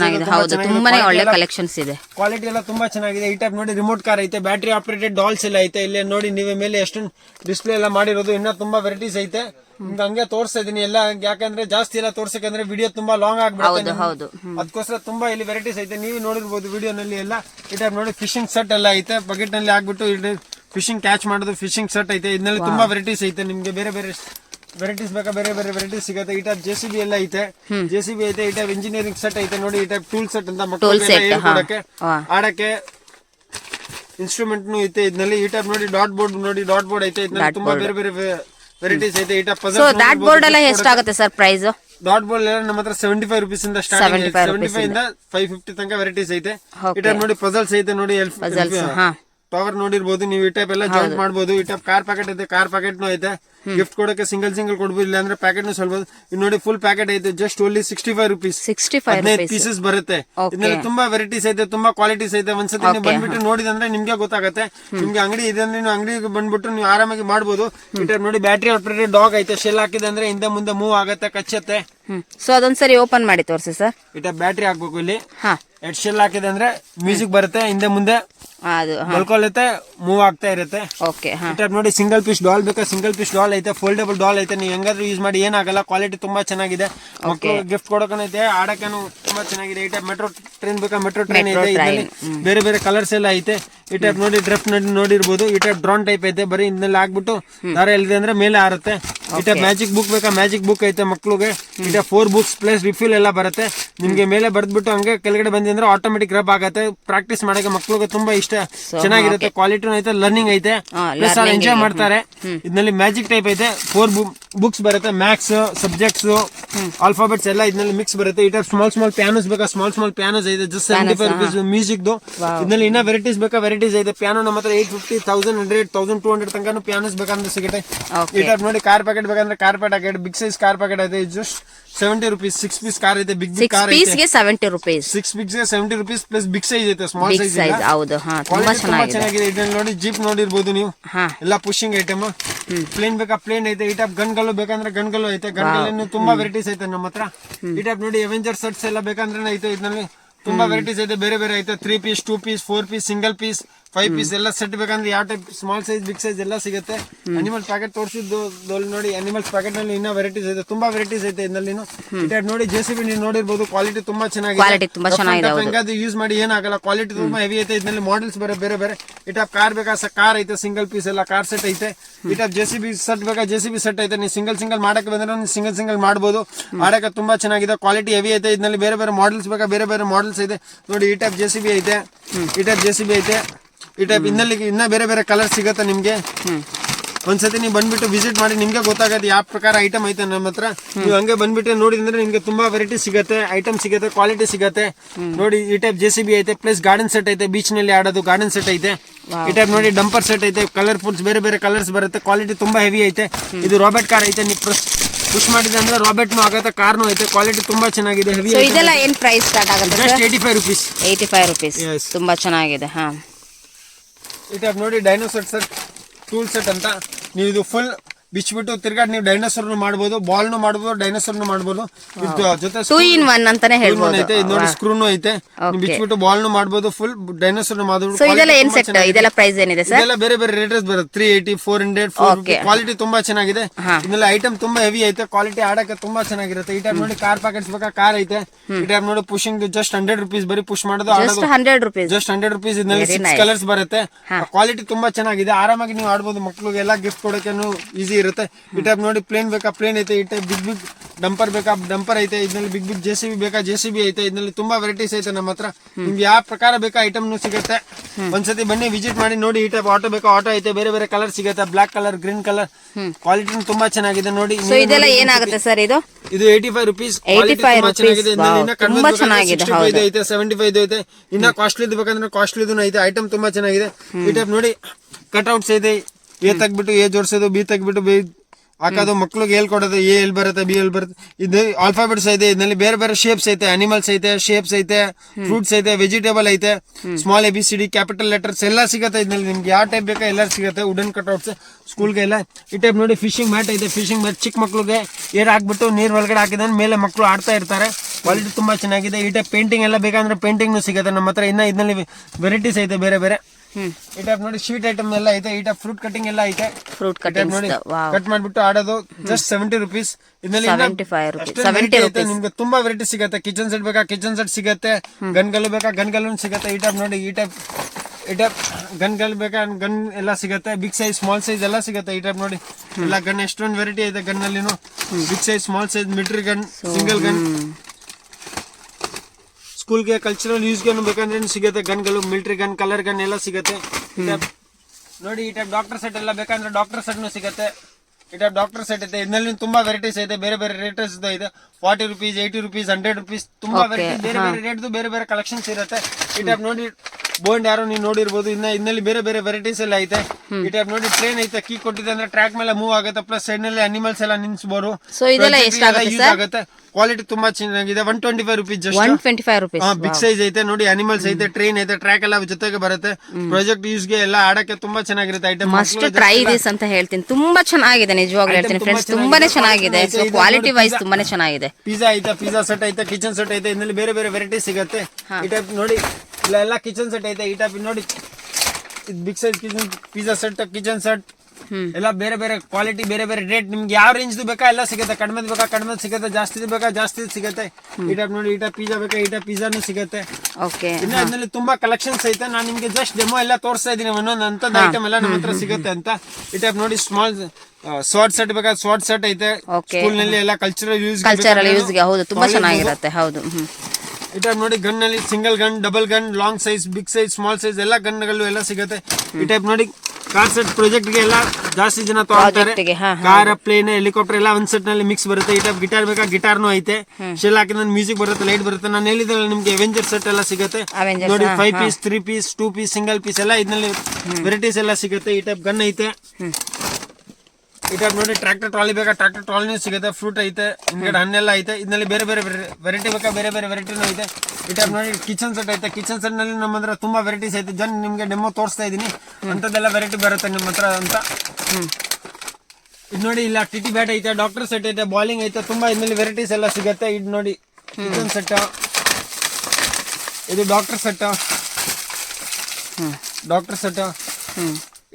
ತುಂಬಾನೇ ಒಳ್ಳೆ ಕಲೆಕ್ಷನ್ಸ್ ಇದೆ. ಕ್ವಾಲಿಟಿ ಎಲ್ಲ ತುಂಬಾ ಚೆನ್ನಾಗಿದೆ. ಈ ಟೈಪ್ ನೋಡಿ ರಿಮೋಟ್ ಕಾರ್ ಐತೆ ಬ್ಯಾಟರಿ ಆಪರೇಟೆಡ್ ಡಾಲ್ಸ್ ಎಲ್ಲ ಐತೆ. ಇಲ್ಲಿ ನೋಡಿ ನೀವೇ ಮೇಲೆ ಎಷ್ಟೊಂದು ಡಿಸ್ಪ್ಲೇ ಎಲ್ಲ ಮಾಡಿರೋದು. ಇನ್ನೂ ತುಂಬಾ ವೆರೈಟೀಸ್ ಐತೆ. ನಿಮ್ಗೆ ಹಂಗೆ ತೋರಿಸ್ತಾ ಇದೀನಿ. ಎಲ್ಲ ಯಾಕಂದ್ರೆ ಜಾಸ್ತಿ ಎಲ್ಲ ತೋರ್ಸಕಂದ್ರೆ ವಿಡಿಯೋ ತುಂಬಾ ಲಾಂಗ್ ಆಗ್ಬಿಡುತ್ತೆ ಹೌದು ನಿಮ್ಗೆ. ಹೌದು. ಅದಕ್ಕೋಸ್ಕರ ತುಂಬಾ ಇಲ್ಲಿ ವೆರೈಟೀಸ್ ಐತೆ. ನೀವು ನೋಡಿರ್ಬೋದು ವಿಡಿಯೋನಲ್ಲಿ ಎಲ್ಲ. ಈ ಟೈಪ್ ನೋಡಿ ಫಿಶಿಂಗ್ ಸೆಟ್ ಎಲ್ಲ ಐತೆ. ಬಕೆಟ್ನಲ್ಲಿ ಹಾಕ್ಬಿಟ್ಟು ಇಲ್ಲಿ ಫಿಶಿಂಗ್ ಕ್ಯಾಚ್ ಮಾಡೋದು ಫಿಶಿಂಗ್ ಸೆಟ್ ಐತೆ. ಇದರಲ್ಲಿ ತುಂಬಾ ವೆರೈಟೀಸ್ ಐತೆ. ನಿಮ್ಗೆ ಬೇರೆ ಬೇರೆ ವೆರೈಟೀಸ್ ಬೇಕಾ ಬೇರೆ ಬೇರೆ ವೆರೈಟೀಸ್ ಸಿಗುತ್ತೆ. ಈ ಟೈಪ್ ಜೆ ಸಿ ಬಿ ಎಲ್ಲ ಐತೆ. ಜೆ ಸಿ ಬಿ ಐತೆ ಈ ಟೈಪ್ ಇಂಜಿನಿಯರಿಂಗ್ ಸೆಟ್ ಐತೆ. ನೋಡಿ ಈ ಟೈಪ್ ಟೂಲ್ ಸೆಟ್ ಅಂತ ಮಕ್ಕಳಿಗೆಲ್ಲ set, ಹಾ. ಹೇಳ್ಕೊಡಕ್ಕೆ ಹಾ. ಆಡಕ್ಕೆ ಇನ್ಸ್ಟ್ರೂಮೆಂಟ್ ಐತೆ. ಇದ್ರಲ್ಲಿ ಈ ಟೈಪ್ ನೋಡಿ ಡಾಟ್ ಬೋರ್ಡ್ ನೋಡಿ ಡಾಟ್ ಬೋರ್ಡ್ ಐತೆ. ಇದ್ನಲ್ಲಿ ತುಂಬಾ ಬೇರೆ ಬೇರೆ ವೆರೈಟೀಸ್ ಐತೆ ಇಟ ಸೊ ದಾಟ್ ಬೋರ್ಡ್ ಎಲ್ಲ ಎಷ್ಟಾಗುತ್ತೆ ಸರ್ ಪ್ರೈಸ್ ಡಾಟ್ ಬೋರ್ಡ್ ಎಲ್ಲ ನಮ್ಮ ಹತ್ರ ಸೆವೆಂಟಿ ಫೈವ್ ರುಪೀಸ್ ಇಂದ ಸ್ಟಾರ್ಟಿಂಗ್ 75 ಸೆವೆಂಟಿ ಫೈವ್ ಇಂದ ಫೈವ್ ಫಿಫ್ಟಿ ತನಕ ವೆರೈಟೀಸ್ ಐತೆ. Okay. ನೋಡಿ ಪಜಲ್ಸ್ ಐತೆ ನೋಡಿ. ಪವರ್ ನೋಡಿರ್ಬೋದು ನೀವು ಈ ಟೈಪ್ ಎಲ್ಲ ಜಾಯಿಂಟ್ ಮಾಡಬಹುದು ಈ ಟೈಪ್ ಕಾರ್ ಪ್ಯಾಕೆಟ್ ಐತೆ ಕಾರ್ ಪ್ಯಾಕೆಟ್ ಐತೆ. ಗಿಫ್ಟ್ ಕೊಡಕ್ಕೆ ಸಿಂಗಲ್ ಸಿಂಗಲ್ ಕೊಡ್ಬೋದು ಇಲ್ಲ ಅಂದ್ರೆ ಪ್ಯಾಕೆಟ್ ಸೊಲ್ಬೋದು ಇದು ನೋಡಿ ಫುಲ್ ಪ್ಯಾಕೆಟ್ ಐತೆ just only sixty five rupees ಹದಿನೈದು ಪೀಸಸ್ ಬರುತ್ತೆ. ಇದ್ರಲ್ಲಿ ಇದರಲ್ಲಿ ತುಂಬಾ ವೆರೈಟೀಸ್ ಐತೆ ತುಂಬಾ ಕ್ವಾಲಿಟೀಸ್ ಐತೆ. ಒಂದ್ಸತಿ ನೀವು ಬಂದ್ಬಿಟ್ಟು ನೋಡಿದಂದ್ರೆ ನಿಮ್ಗೆ ಗೊತ್ತಾಗುತ್ತೆ. ನಿಮ್ಗೆ ಅಂಗಡಿ ಇದೆ ಅಂದ್ರೆ ನೀವು ಅಂಗಡಿಗೆ ಬಂದ್ಬಿಟ್ಟು ನೀವು ಆರಾಮಾಗಿ ಮಾಡಬಹುದು ಈ ಟೈಪ್ ನೋಡಿ ಬ್ಯಾಟ್ರಿ ಆಪರೇಟೆಡ್ ಡಾಗ್ ಐತೆ ಶೆಲ್ ಹಾಕಿದೆ ಅಂದ್ರೆ ಹಿಂದೆ ಮುಂದೆ ಮೂವ್ ಆಗತ್ತೆ ಕಚ್ಚತ್ತೆ. ಹ್ಮ್. ಸೊ ಅದೊಂದ್ಸರಿ ಓಪನ್ ಮಾಡಿ ತೋರಿಸಿ ಸರ್ ಇಟ ಬ್ಯಾಟ್ರಿ ಹಾಕ್ಬೇಕು ಇಲ್ಲಿ. ಹಾ. ಹೆಡ್ ಶೆಲ್ ಹಾಕಿದೆ ಅಂದ್ರೆ ಮ್ಯೂಸಿಕ್ ಬರುತ್ತೆ ಹಿಂದೆ ಮುಂದೆ ಅದು ಹಾ. ಮಲ್ಕೊಳ್ಳುತ್ತೆ ಮೂವ್ ಆಗ್ತಾ ಇರುತ್ತೆ. ಓಕೆ ಹಾ. ಈ ನೋಡಿ ಸಿಂಗಲ್ ಪೀಸ್ ಡಾಲ್ ಬೇಕಾ? ಸಿಂಗಲ್ ಪೀಸ್ ಡಾಲ್ ಐತೆ ಫೋಲ್ಡೇಬಲ್ ಡಾಲ್ ಐತೆ. ನೀವು ಹೆಂಗಾದ್ರೂ ಯೂಸ್ ಮಾಡಿ ಏನಾಗಲ್ಲ ಕ್ವಾಲಿಟಿ ತುಂಬಾ ಚೆನ್ನಾಗಿದೆ. ಮಕ್ಕಳು ಗಿಫ್ಟ್ ಕೊಡೋಕನೈತೆ ಆಡಕ್ಕೇನು ತುಂಬಾ ಚೆನ್ನಾಗಿದೆ. ಈ ಟೈಪ್ ಮೆಟ್ರೋ ಟ್ರೈನ್ ಬೇಕಾ ಮೆಟ್ರೋ ಟ್ರೈನ್ ಐತೆ ಇದರಲ್ಲಿ ಬೇರೆ ಬೇರೆ ಕಲರ್ಸ್ ಎಲ್ಲ ಐತೆ. ಈ ಟೈಪ್ ನೋಡಿ ಡ್ರೆಫ್ ನೋಡಿ ನೋಡಿರ್ಬೋದು. ಈ ಟೈಪ್ ಡ್ರಾನ್ ಟೈಪ್ ಐತೆ. ಬರೀ ಇದನ್ನೆಲ್ಲ ಹಾಕ್ಬಿಟ್ಟು ದಾರ ಎಲ್ಲಿದೆ ಅಂದ್ರೆ ಮೇಲೆ ಆರುತ್ತೆ. ಈ ಟೈಪ್ ಮ್ಯಾಜಿಕ್ ಬುಕ್ ಬೇಕಾ? ಮ್ಯಾಜಿಕ್ ಬುಕ್ ಐತೆ ಮಕ್ಳಿಗೆ. ಈ type four books plus refill ಎಲ್ಲ ಬರುತ್ತೆ. ನಿಮ್ಗೆ ಮೇಲೆ ಬರೆದ್ಬಿಟ್ಟು ಹಂಗೆ ಕೆಳಗಡೆ ಬಂದ್ರೆ ಆಟೋಮೆಟಿಕ್ ರಬ್ ಆಗುತ್ತೆ. ಪ್ರಾಕ್ಟೀಸ್ ಮಾಡಕ್ಕೆ ಮಕ್ಳಿಗೆ ತುಂಬಾ ಇಷ್ಟ. ಚೆನ್ನಾಗಿರುತ್ತೆ ಕ್ವಾಲಿಟಿ ಐತೆ ಲರ್ನಿಂಗ್ ಐತೆ. ಪ್ಲಸ್ ಅವ್ರು ಎಂಜಾಯ್ ಮಾಡ್ತಾರೆ. ಇದ್ನಲ್ಲಿ ಮ್ಯಾಜಿಕ್ ಟೈಪ್ ಐತೆ. ಫೋರ್ ಬುಕ್ಸ್ ಬರುತ್ತೆ ಮ್ಯಾಥ್ಸ್ ಸಬ್ಜೆಕ್ಟ್ಸ್ ಆಲ್ಫಾಬೆಟ್ಸ್ ಎಲ್ಲ ಇದ್ನಲ್ಲಿ ಮಿಕ್ಸ್ ಬರುತ್ತೆ. ಈ ಟೈಪ್ ಸ್ಮಾಲ್ ಸ್ಮಾಲ್ ಪ್ಯಾನೋಸ್ ಬೇಕಾ? ಸ್ಮಾಲ್ ಸ್ಮಾಲ್ ಪ್ಯಾನೋಸ್ ಇದೆ. Just seventy five rupees music ಇದ್ರಲ್ಲಿ ಇನ್ನ ವೆರೈಟೀಸ್ ಬೇಕಾ? ವೆರೈಟೀಸ್ ಐತೆ ಪ್ಯಾನೋ ನಮ್ಮ ಹತ್ರ eight fifty thousand hundred thousand two hundred ತನಕ ಪ್ಯಾನೋಸ್ ಬೇಕಂದ್ರೆ ಸಿಗುತ್ತೆ. ಈ ಟೈಪ್ ನೋಡಿ ಕಾರ್ ಪ್ಯಾಕೆಟ್ ಬೇಕಂದ್ರೆ car packet big size car packet ಐತೆ. Just seventy rupees six piece car ಐತೆ big big six car piece ಐತೆ. ಗೆ seventy rupees six big seventy rupees plus big size ಐತೆ ಸ್ಮಾಲ್ ಬಿಗ್ ಸೈಜ್ ಸೈಜ್ ಹೌದು. ಹಾ ತುಂಬಾ ತುಂಬಾ ಚೆನ್ನಾಗಿದೆ. ಇದನ್ನ ನೋಡಿ ಜೀಪ್ ನೋಡಿರ್ಬೋದು ನೀವು. ಹಾ. ಎಲ್ಲ ಪುಷಿಂಗ್ ಐಟಮ್ ಪ್ಲೇನ್ ಬೇಕಾ ಪ್ಲೇನ್ ಐತೆ. ಈ ಟೈಪ್ ಗನ್ಗಳು ಬೇಕಂದ್ರೆ ಗನ್ಗಳು ಐತೆ. ಗನ್ಗಳಲ್ಲಿ ತುಂಬಾ ವೆರೈಟೀಸ್ ಐತೆ ನಮ್ಮ ಹತ್ರ. ಈ ಟೈಪ್ ನೋಡಿ ಅವೆಂಜರ್ ಸೆಟ್ಸ್ ಎಲ್ಲ ಬೇಕಂದ್ರೆ ಐತೆ. ಇದ್ರಲ್ಲಿ ತುಂಬಾ ವೆರೈಟೀಸ್ ಐತೆ. ಬೇರೆ ಬೇರೆ ಐತೆ. Three piece two piece four piece single piece five piece ಎಲ್ಲ ಸೆಟ್ ಬೇಕಂದ್ರೆ ಯಾವ type small size big size ಎಲ್ಲ ಸಿಗುತ್ತೆ. ಅನಿಮಲ್ ಪ್ಯಾಕೆಟ್ ತೋರಿಸಿದ್ದು ನೋಡಿ ಅನಿಮಲ್ಸ್ ಪ್ಯಾಕೆಟ್ನಲ್ಲಿ ಇನ್ನೂ ವೆರೈಟೀಸ್ ಐತೆ ತುಂಬಾ ವೆರೈಟೀಸ್ ಐತೆ ಇದರಲ್ಲಿ ನೋಡಿ ಜೆ ಸಿ ಬಿ ನೀವು ನೋಡಿರ್ಬೋದು ಕ್ವಾಲಿಟಿ ತುಂಬಾ ಚೆನ್ನಾಗಿದೆ. ಹೆಂಗಾದ್ರು ಯೂಸ್ ಮಾಡಿ ಏನಾಗಲ್ಲ ಕ್ವಾಲಿಟಿ ತುಂಬಾ ಹೆವಿ ಐತೆ. ಇದ್ರಲ್ಲಿ ಮಾಡೆಲ್ಸ್ ಬೇರೆ ಬೇರೆ ಬೇರೆ. ಈ ಟೈಪ್ ಕಾರ್ ಬೇಕಾ? ಕಾರ್ ಐತೆ ಸಿಂಗಲ್ ಪೀಸ್ ಎಲ್ಲ ಕಾರ್ ಸೆಟ್ ಐತೆ. ಈ type J C B set ಬೇಕಾ? ಜೆ ಸಿ ಬಿ ಸೆಟ್ ಐತೆ. ನೀವು ಸಿಂಗಲ್ ಸಿಂಗಲ್ ಮಾಡಕ್ಕೆ ಬಂದ್ರೆ ನೀವು ಸಿಂಗಲ್ ಸಿಂಗಲ್ ಮಾಡಬಹುದು ಆಡಕ್ಕೆ ತುಂಬಾ ಚೆನ್ನಾಗಿದೆ. ಕ್ವಾಲಿಟಿ ಹೆವಿ ಐತೆ. ಇದ್ರಲ್ಲಿ ಬೇರೆ ಬೇರೆ ಮಾಡೆಲ್ಸ್ ಬೇಕಾ? ಬೇರೆ ಬೇರೆ ಮಾಡೆಲ್ಸ್ ಇದೆ. ನೋಡಿ ಈ ಟೈಪ್ ಜೆ ಸಿ ಬಿ ಐತೆ. ಈ ಟೈಪ್ ಜೆ ಸಿ ಬಿ ಐತೆ. ಈ ಟೈಪ್ ಇನ್ನಲ್ಲಿ ಇನ್ನ ಬೇರೆ ಬೇರೆ ಕಲರ್ ಸಿಗತ್ತೆ ನಿಮ್ಗೆ. ಒಂದ್ಸತಿ ನೀವು ಬಂದ್ಬಿಟ್ಟು ವಿಸಿಟ್ ಮಾಡಿ ನಿಮ್ಗೆ ಗೊತ್ತಾಗತ್ತೆ ಯಾವ ಪ್ರಕಾರ ಐಟಮ್ ಐತೆ ನಮ್ಮ ಹತ್ರ ನೀವು ಹಂಗೆ ಬಂದ್ಬಿಟ್ಟು ನೋಡಿದ್ರೆ ನಿಮ್ಗೆ ತುಂಬಾ ವೆರೈಟಿ ಸಿಗತ್ತೆ ಐಟಮ್ ಸಿಗತ್ತೆ ಕ್ವಾಲಿಟಿ ಸಿಗತ್ತೆ. ನೋಡಿ ಈ ಟೈಪ್ ಜೆ ಸಿ ಬಿ ಐತೆ ಪ್ಲಸ್ ಗಾರ್ಡನ್ ಸೆಟ್ ಐತೆ ಬೀಚ್ನಲ್ಲಿ ಆಡೋದು ಗಾರ್ಡನ್ ಸೆಟ್ ಐತೆ. ಈ ಟೈಪ್ ನೋಡಿ ಡಂಪರ್ ಸೆಟ್ ಐತೆ ಕಲರ್ ಫುಡ್ಸ್ ಬೇರೆ ಬೇರೆ ಕಲರ್ಸ್ ಬರುತ್ತೆ ಕ್ವಾಲಿಟಿ ತುಂಬಾ ಹೆವಿ ಐತೆ. ಇದು ರಾಬರ್ಟ್ ಕಾರ್ ಐತೆ ನೀವು ಪುಷ್ ಮಾಡಿದ್ರೆ ಅಂದ್ರೆ ರಾಬರ್ಟ್ನು ಆಗತ್ತೆ ಕಾರ್ನು ಐತೆ ಕ್ವಾಲಿಟಿ ತುಂಬಾ ಚೆನ್ನಾಗಿದೆ ಹೆವಿ ಇದೆಲ್ಲ ಏನ್ ಪ್ರೈಸ್ ಸ್ಟಾರ್ಟ್ ಆಗುತ್ತೆ just sir eighty five rupees eighty five rupees ತುಂಬಾ ಚೆನ್ನಾಗಿದೆ ಹಾ. ಟೈಪ್ ನೋಡಿ ಡೈನೋಸರ್ ಸೆಟ್ ಟೂಲ್ ಸೆಟ್ ಅಂತ. ನೀವು ಇದು ಫುಲ್ ಬಿಚ್ಬಿಟ್ಟು ತಿರ್ಗಾಟ್ ನೀವು ಡೈನೋಸರ್ ಮಾಡಬಹುದು ಬಾಲ್ ನು ಮಾಡ್ಬೋದು ಡೈನೋಸರ್ ಮಾಡ್ಬೋದು. ಮಾಡಬಹುದು ಜೊತೆ ಟೂ ಇನ್ ಒನ್ ಅಂತಾನೆ ಹೇಳ್ಬೋದು. ಐತೆ ಇದು ನೋಡಿ ಸ್ಕ್ರೂನು ಐತೆ. ನು ಮಾಡಬಹುದು ಫುಲ್ ಡೈನೋಸರ್ ಮಾಡ್ಬೋದು. ಸೊ ಇದೆಲ್ಲ ಏನ್ ಸೆಟ್. ಇದೆಲ್ಲ ಪ್ರೈಸ್ ಏನಿದೆ ಸರ್ ಇದೆಲ್ಲ ಬೇರೆ ಬೇರೆ ರೇಟಸ್ ಬರುತ್ತೆ. Three eighty four hundred. Quality ತುಂಬಾ ಚೆನ್ನಾಗಿದೆ. ಇದೆಲ್ಲ ಐಟಮ್ ತುಂಬಾ ಹೆವಿ ಐತೆ. ಕ್ವಾಲಿಟಿ ಆಡಕ್ಕೆ ತುಂಬಾ ಚೆನ್ನಾಗಿರುತ್ತೆ. ಈ ಟೈಮ್ ನೋಡಿ ಕಾರ್ ಪ್ಯಾಕೆಟ್ಸ್ ಬೇಕಾ? ಕಾರ್ ಐತೆ. ಈ ಟೈಮ್ ನೋಡಿ ಪುಷಿಂಗ್ ಜಸ್ಟ್ ಹಂಡ್ರೆಡ್ ರುಪೀಸ್ ಬರೀ ಪುಷ್ ಮಾಡೋದು ಆಡೋದು. Hundred rupees just hundred rupees ಇದರಲ್ಲಿ ಸಿಕ್ಸ್ ಕಲರ್ಸ್ ಬರುತ್ತೆ. ಕ್ವಾಲಿಟಿ ತುಂಬಾ ಚೆನ್ನಾಗಿದೆ. ಆರಾಮಾಗಿ ನೀವು ಆಡ್ಬೋದು. ಮಕ್ಕಳಿಗೆಲ್ಲ ಗಿಫ್ಟ್ ಕೊಡೋಕೆ ಈಸಿ ಇರುತ್ತೆ. ಈ ಟೈಪ್ ನೋಡಿ ಪ್ಲೇನ್ ಬೇಕಾ ಪ್ಲೇನ್ ಐತೆ ಈ ಟೈಪ್ ಬಿಗ್ ಬಿಗ್ ಡಂಪರ್ ಬೇಕಾ ಡಂಪರ್ ಐತೆ ಇದ್ರಲ್ಲಿ big big J C B ಬೇಕಾ ಜೆ ಸಿ ಬಿ ಐತೆ ಇದ್ರಲ್ಲಿ ತುಂಬಾ ವೆರೈಟೀಸ್ ಐತೆ ನಮ್ಮ ಹತ್ರ. ನಿಮ್ಗೆ ಯಾವ ಪ್ರಕಾರ ಬೇಕಾ ಐಟಮ್ ಸಿಗುತ್ತೆ. ಒಂದ್ಸತಿ ಬನ್ನಿ ವಿಸಿಟ್ ಮಾಡಿ ನೋಡಿ ಈ ಟೈಪ್ ಆಟೋ ಬೇಕಾ ಆಟೋ ಐತೆ ಬೇರೆ ಬೇರೆ ಕಲರ್ ಸಿಗುತ್ತೆ black colour green colour quality ತುಂಬಾ ಚೆನ್ನಾಗಿದೆ ನೋಡಿ ಸೊ ಇದೆಲ್ಲ ಏನಾಗುತ್ತೆ ಸರ್ ಇದು? ಇದು eighty five rupees 85 rupees. Wow. ತುಂಬಾ ಚೆನ್ನಾಗಿದೆ. ಐತೆ ಸೆವೆಂಟಿ ಫೈವ್ ಐತೆ. ಇನ್ನ ಕಾಸ್ಟ್ಲಿ ಬೇಕಂದ್ರೆ ಕಾಸ್ಟ್ಲಿ ಐತೆ ಐಟಮ್ ತುಂಬಾ ಚೆನ್ನಾಗಿದೆ. ಈ ಟೈಪ್ ನೋಡಿ ಕಟ್ಔಟ್ಸ್ ಇದೆ ಎ ತೆಗ್ಬಿಟ್ಟು ಎ ಜೋಡಿಸೋದು, ಬಿ ತೆಗ್ಬಿಟ್ಟು ಬಿ ಹಾಕೋದು, ಮಕ್ಳಿಗೆ ಹೇಳ್ಕೊಡೋದು, ಎ ಎಲ್ಲಿ ಬರುತ್ತೆ, ಬಿ ಎಲ್ಲಿ ಬರುತ್ತೆ. ಇದು ಆಲ್ಫಾಬೆಟ್ಸ್ ಐತೆ ಇದರಲ್ಲಿ ಬೇರೆ ಬೇರೆ ಶೇಪ್ಸ್ ಐತೆ. ಅನಿಮಲ್ಸ್ ಐತೆ ಶೇಪ್ಸ್ ಐತೆ ಫ್ರೂಟ್ಸ್ ಐತೆ ವೆಜಿಟೇಬಲ್ ಐತೆ small A B C D capital letters ಎಲ್ಲ ಸಿಗುತ್ತೆ ಇದರಲ್ಲಿ. ನಿಮ್ಗೆ ಯಾವ ಟೈಪ್ ಬೇಕಾ ಎಲ್ಲ ಸಿಗುತ್ತೆ. ವುಡನ್ ಕಟ್ಔಟ್ಸ್ ಸ್ಕೂಲ್ಗೆ ಎಲ್ಲ ಈ ಟೈಪ್ ನೋಡಿ ಫಿಶಿಂಗ್ ಮ್ಯಾಟ್ ಐತೆ. ಫಿಶಿಂಗ್ ಮ್ಯಾಟ್ ಚಿಕ್ಕ ಮಕ್ಳಿಗೆ ಏರ್ ಹಾಕ್ಬಿಟ್ಟು ನೀರ್ ಒಳಗಡೆ ಹಾಕಿದ ಮೇಲೆ ಮಕ್ಕಳು ಆಡ್ತಾ ಇರ್ತಾರೆ. ಕ್ವಾಲಿಟಿ ತುಂಬಾ ಚೆನ್ನಾಗಿದೆ. ಈ ಟೈಪ್ ಪೇಂಟಿಂಗ್ ಎಲ್ಲ ಬೇಕಂದ್ರೆ ಪೇಂಟಿಂಗ್ ಸಿಗುತ್ತೆ. ನಮ್ಮ ಹತ್ರ ಇನ್ನ ಇದರಲ್ಲಿ ವೆರೈಟೀಸ್ ಐತೆ ಬೇರೆ ಬೇರೆ. ಈ ಟೈಪ್ ನೋಡಿ ಸ್ವೀಟ್ ಐಟಮ್ ಎಲ್ಲ ಐತೆ ಈ ಟೈಪ್ ಫ್ರೂಟ್ ಕಟಿಂಗ್ ಎಲ್ಲ ಐತೆ. ಫ್ರೂಟ್ ಕಟಿಂಗ್ ನೋಡಿ ಕಟ್ ಮಾಡ್ಬಿಟ್ಟು ಆಡೋದು ಜಸ್ಟ್ ಸೆವೆಂಟಿ ರುಪೀಸ್ ಇದರಲ್ಲಿ 75 rupees. 70 rupees. ನಿಮ್ಗೆ ತುಂಬಾ ವೆರೈಟಿ ಸಿಗುತ್ತೆ. ಕಿಚನ್ ಸೆಟ್ ಬೇಕಾ ಕಿಚನ್ ಸೆಟ್ ಸಿಗುತ್ತೆ. ಗನ್ಗಲ್ಲು ಬೇಕಾ ಗನ್ಗಲ್ಲು ಸಿಗುತ್ತೆ. ಈ ಟೈಪ್ ನೋಡಿ ಈ ಟೈಪ್ ಈ ಟೈಪ್ ಗನ್ಗಳು ಬೇಕಾ ಗನ್ ಎಲ್ಲ ಸಿಗುತ್ತೆ. ಬಿಗ್ ಸೈಜ್ ಸ್ಮಾಲ್ ಸೈಜ್ ಎಲ್ಲ ಸಿಗುತ್ತೆ ಈ ಟೈಪ್ ನೋಡಿ. ಎಲ್ಲ ಗನ್ ಎಷ್ಟೊಂದು ವೆರೈಟಿ ಐತೆ ಗನ್ ಅಲ್ಲಿನು. Big size small size military gun single gun ಸ್ಕೂಲ್ಗೆ ಕಲ್ಚರಲ್ ಯೂಸ್ಗೆ ಬೇಕಂದ್ರೆ ಸಿಗುತ್ತೆ? ಗನ್ಗಳು ಮಿಲಿಟರಿ ಗನ್ ಕಲರ್ ಗನ್ ಎಲ್ಲ ಸಿಗುತ್ತೆ. ನೋಡಿ ಈ ಟೈಪ್ ಡಾಕ್ಟರ್ ಸೆಟ್ ಎಲ್ಲ ಬೇಕಂದ್ರೆ ಡಾಕ್ಟರ್ ಸೆಟ್ನು ಸಿಗುತ್ತೆ. ಈ ಟೈಪ್ ಡಾಕ್ಟರ್ ಸೆಟ್ ಇದೆ. ಇದರಲ್ಲಿ ತುಂಬಾ ವೆರೈಟೀಸ್ ಇದೆ. ಬೇರೆ ಬೇರೆ ರೇಟಸ್ ಇದೆ. Forty rupees eighty rupees hundred rupees ತುಂಬಾ ವೆರೈಟಿ ಬೇರೆ ಬೇರೆ ರೇಟ್ ಬೇರೆ ಬೇರೆ ಕಲೆಕ್ಷನ್ಸ್ ಇರುತ್ತೆ. ಈ ಟೈಪ್ ನೋಡಿ ಬೋಂಡ್ ಯಾರೋ ನೀವು ನೋಡಿರ್ಬೋದು. ಇನ್ನ ಇನ್ನಲ್ಲಿ ಬೇರೆ ಬೇರೆ ವೆರೈಟೀಸ್ ಎಲ್ಲ ಐತೆ. ಈ ಟೈಪ್ ನೋಡಿ ಟ್ರೈನ್ ಐತೆ. ಕೀ ಕೊಟ್ಟಿದೆ ಅಂದ್ರೆ ಟ್ರ್ಯಾಕ್ ಮೇಲೆ ಮೂವ್ ಆಗುತ್ತೆ. ಪ್ಲಸ್ ಸೈಡ್ನಲ್ಲಿ ಅನಿಮಲ್ಸ್ ಎಲ್ಲ ಇದೆಲ್ಲ ಯೂಸ್ ಆಗುತ್ತೆ. ಕ್ವಾಲಿಟಿ ತುಂಬಾ ಚೆನ್ನಾಗಿದೆ. One twenty five rupees one twenty five rupees big size ಐತೆ ನೋಡಿ ಅನಿಮಲ್ಸ್ ಐತೆ ಟ್ರೈನ್ ಐತೆ ಟ್ರ್ಯಾಕ್ ಎಲ್ಲ ಜೊತೆಗೆ ಬರುತ್ತೆ. ಪ್ರಾಜೆಕ್ಟ್ ಯೂಸ್ಗೆ ಎಲ್ಲ ಆಡಕ್ಕೆ ತುಂಬಾ ಚೆನ್ನಾಗಿರುತ್ತೆ ಐಟಮ್ ಮಸ್ಟ್ ಟ್ರೈ ದಿಸ್ ಅಂತ ಹೇಳ್ತೀನಿ. ತುಂಬಾ ಚೆನ್ನಾಗಿದೆ ನಿಜವಾಗ್ಲೂ ಹೇಳ್ತೀನಿ ಫ್ರೆಂಡ್ಸ್ ತುಂಬಾನೇ ಚೆನ್ನಾಗಿದೆ. ಕ್ವಾಲಿಟಿ ವೈಸ್ ತುಂಬಾನೇ ಚೆನ್ನಾಗಿದೆ. ಪಿಜ್ಜಾ ಐತೆ ಪಿಜ್ಜಾ ಸೆಟ್ ಐತೆ ಕಿಚನ್ ಸೆಟ್ ಐತೆ ಇದರಲ್ಲಿ ಬೇರೆ ಬೇರೆ ವೆರೈಟಿ ಸಿಗುತ್ತೆ. ಈ ಟೈಪ್ ನೋಡಿ ಇಲ್ಲ ಎಲ್ಲ ಕಿಚನ್ ಸೆಟ್ ಐತೆ ಈ ಟೈಪ್ ನೋಡಿ. Big size kitchen pizza set kitchen set ಎಲ್ಲ ಬೇರೆ ಬೇರೆ ಕ್ವಾಲಿಟಿ ಬೇರೆ ಬೇರೆ ರೇಟ್ ನಿಮ್ಗೆ ಯಾವ ರೇಂಜ್ ಬೇಕಾ ಎಲ್ಲ ಸಿಗುತ್ತೆ. ಕಡಿಮೆ ಬೇಕಾ ಕಡಿಮೆ ಸಿಗುತ್ತೆ. ಜಾಸ್ತಿ ಬೇಕಾ ಜಾಸ್ತಿ ಸಿಗುತ್ತೆ. ಈ ಟೈಪ್ ನೋಡಿ ಈ ಟೈಪ್ ಪಿಜ್ಜಾ ಬೇಕಾ ಈ ಟೈಪ್ ಪಿಜ್ಜಾನು ಸಿಗುತ್ತೆ. ಓಕೆ ಇನ್ನ ಅದ್ರಲ್ಲಿ ತುಂಬಾ ಕಲೆಕ್ಷನ್ಸ್ ಐತೆ. ನಾನು ನಿಮ್ಗೆ ಜಸ್ಟ್ ಡೆಮೋ ಎಲ್ಲ ತೋರಿಸ್ತಾ ಇದೀನಿ ಒಂದೊಂದು ಅಂತ ಐಟಮ್ ಎಲ್ಲ ನಮ್ಮ ಹತ್ರ ಸಿಗುತ್ತೆ ಅಂತ. ಈ ಟೈಪ್ ನೋಡಿ ಸ್ಮಾಲ್ ಶಾರ್ಟ್ ಸೆಟ್ ಬೇಕಾ? ಶಾರ್ಟ್ ಸೆಟ್ ಐತೆ. ಸ್ಕೂಲ್ನಲ್ಲಿ ಎಲ್ಲ ಕಲ್ಚರಲ್ ಯೂಸ್ ಕಲ್ಚರಲ್ ಯೂಸ್ಗೆ ಹೌದು. ತುಂಬಾ ಚೆನ್ನಾಗಿರುತ್ತೆ. ಹೌದು. ಈ ಟೈಪ್ ನೋಡಿ ಗನ್ನಲ್ಲಿ single gun double gun long size big size small size ಎಲ್ಲ ಗನ್ಗಳು ಎಲ್ಲ ಸಿಗುತ್ತೆ. ಈ ಟೈಪ್ ನೋಡಿ ಕಾರ್ ಸೆಟ್ ಪ್ರಾಜೆಕ್ಟ್ಗೆ ಎಲ್ಲ ಜಾಸ್ತಿ ಜನ ತಗೊಳ್ತಾರೆ ಕಾರ್ ಪ್ಲೇನ್ ಹೆಲಿಕಾಪ್ಟರ್ ಎಲ್ಲ ಒಂದ್ ಸೆಟ್ನಲ್ಲಿ ಮಿಕ್ಸ್ ಬರುತ್ತೆ. ಈ ಟೈಪ್ ಗಿಟಾರ್ ಬೇಕಾ? ಗಿಟಾರ್ನು ಐತೆ. ಶೆಲ್ ಹಾಕಿದ್ರೆ ಮ್ಯೂಸಿಕ್ ಬರುತ್ತೆ ಲೈಟ್ ಬರುತ್ತೆ. ನಾನು ಹೇಳಿದ್ರೆ ನಿಮ್ಗೆ ಅವೆಂಜರ್ ಸೆಟ್ ಎಲ್ಲ ಸಿಗುತ್ತೆ. ನೋಡಿ five piece three piece two piece single piece ಎಲ್ಲ ಇದ್ರಲ್ಲಿ ವೆರೈಟೀಸ್ ಎಲ್ಲ ಸಿಗುತ್ತೆ. ಈ ಟೈಪ್ ಗನ್ ಐತೆ. ಟೈಪ್ ನೋಡಿ ಟ್ರಾಕ್ಟರ್ ಟ್ರಾಲಿ ಬೇಕಾ? ಟ್ರಾಕ್ಟರ್ ಟ್ರಾಲಿನೂ ಸಿಗುತ್ತೆ ಫ್ರೂಟ್ ಐತೆ, ಹಿಂದ್ಗಡೆ ಹಣ್ಣೆಲ್ಲ ಐತೆ ಇದರಲ್ಲಿ ಬೇರೆ ಬೇರೆ ವೆರೈಟಿ ಬೇಕಾ? ಬೇರೆ ಬೇರೆ ವೆರೈಟಿನೂ ಐತೆ. ಟೈಪ್ ನೋಡಿ ಕಿಚನ್ ಸೆಟ್ ಐತೆ. ಕಿಚನ್ ಸೆಟ್ನಲ್ಲಿ ನಮ್ಮ ಹತ್ರ ತುಂಬಾ ವೆರೈಟೀಸ್ ಐತೆ. ಜನ್ ನಿಮ್ಗೆ ಡೆಮೋ ತೋರಿಸ್ತಾ ಇದೀನಿ ಅಂತದೆಲ್ಲ ವೆರೈಟಿ ಬರುತ್ತೆ ನಿಮ್ಮ ಹತ್ರ ಅಂತ. ಇದು ನೋಡಿ, ಇಲ್ಲ ಟಿಟಿ ಬ್ಯಾಟ್ ಐತೆ ಡಾಕ್ಟರ್ ಸೆಟ್ ಐತೆ ಬಾಲಿಂಗ್ ಐತೆ, ತುಂಬಾ ಇದ್ರಲ್ಲಿ ವೆರೈಟೀಸ್ ಎಲ್ಲ ಸಿಗುತ್ತೆ. ಇದು ನೋಡಿ ಕಿಚನ್ ಸೆಟ್ ಇದು ಡಾಕ್ಟರ್ ಸೆಟ್ ಡಾಕ್ಟರ್ ಸೆಟ್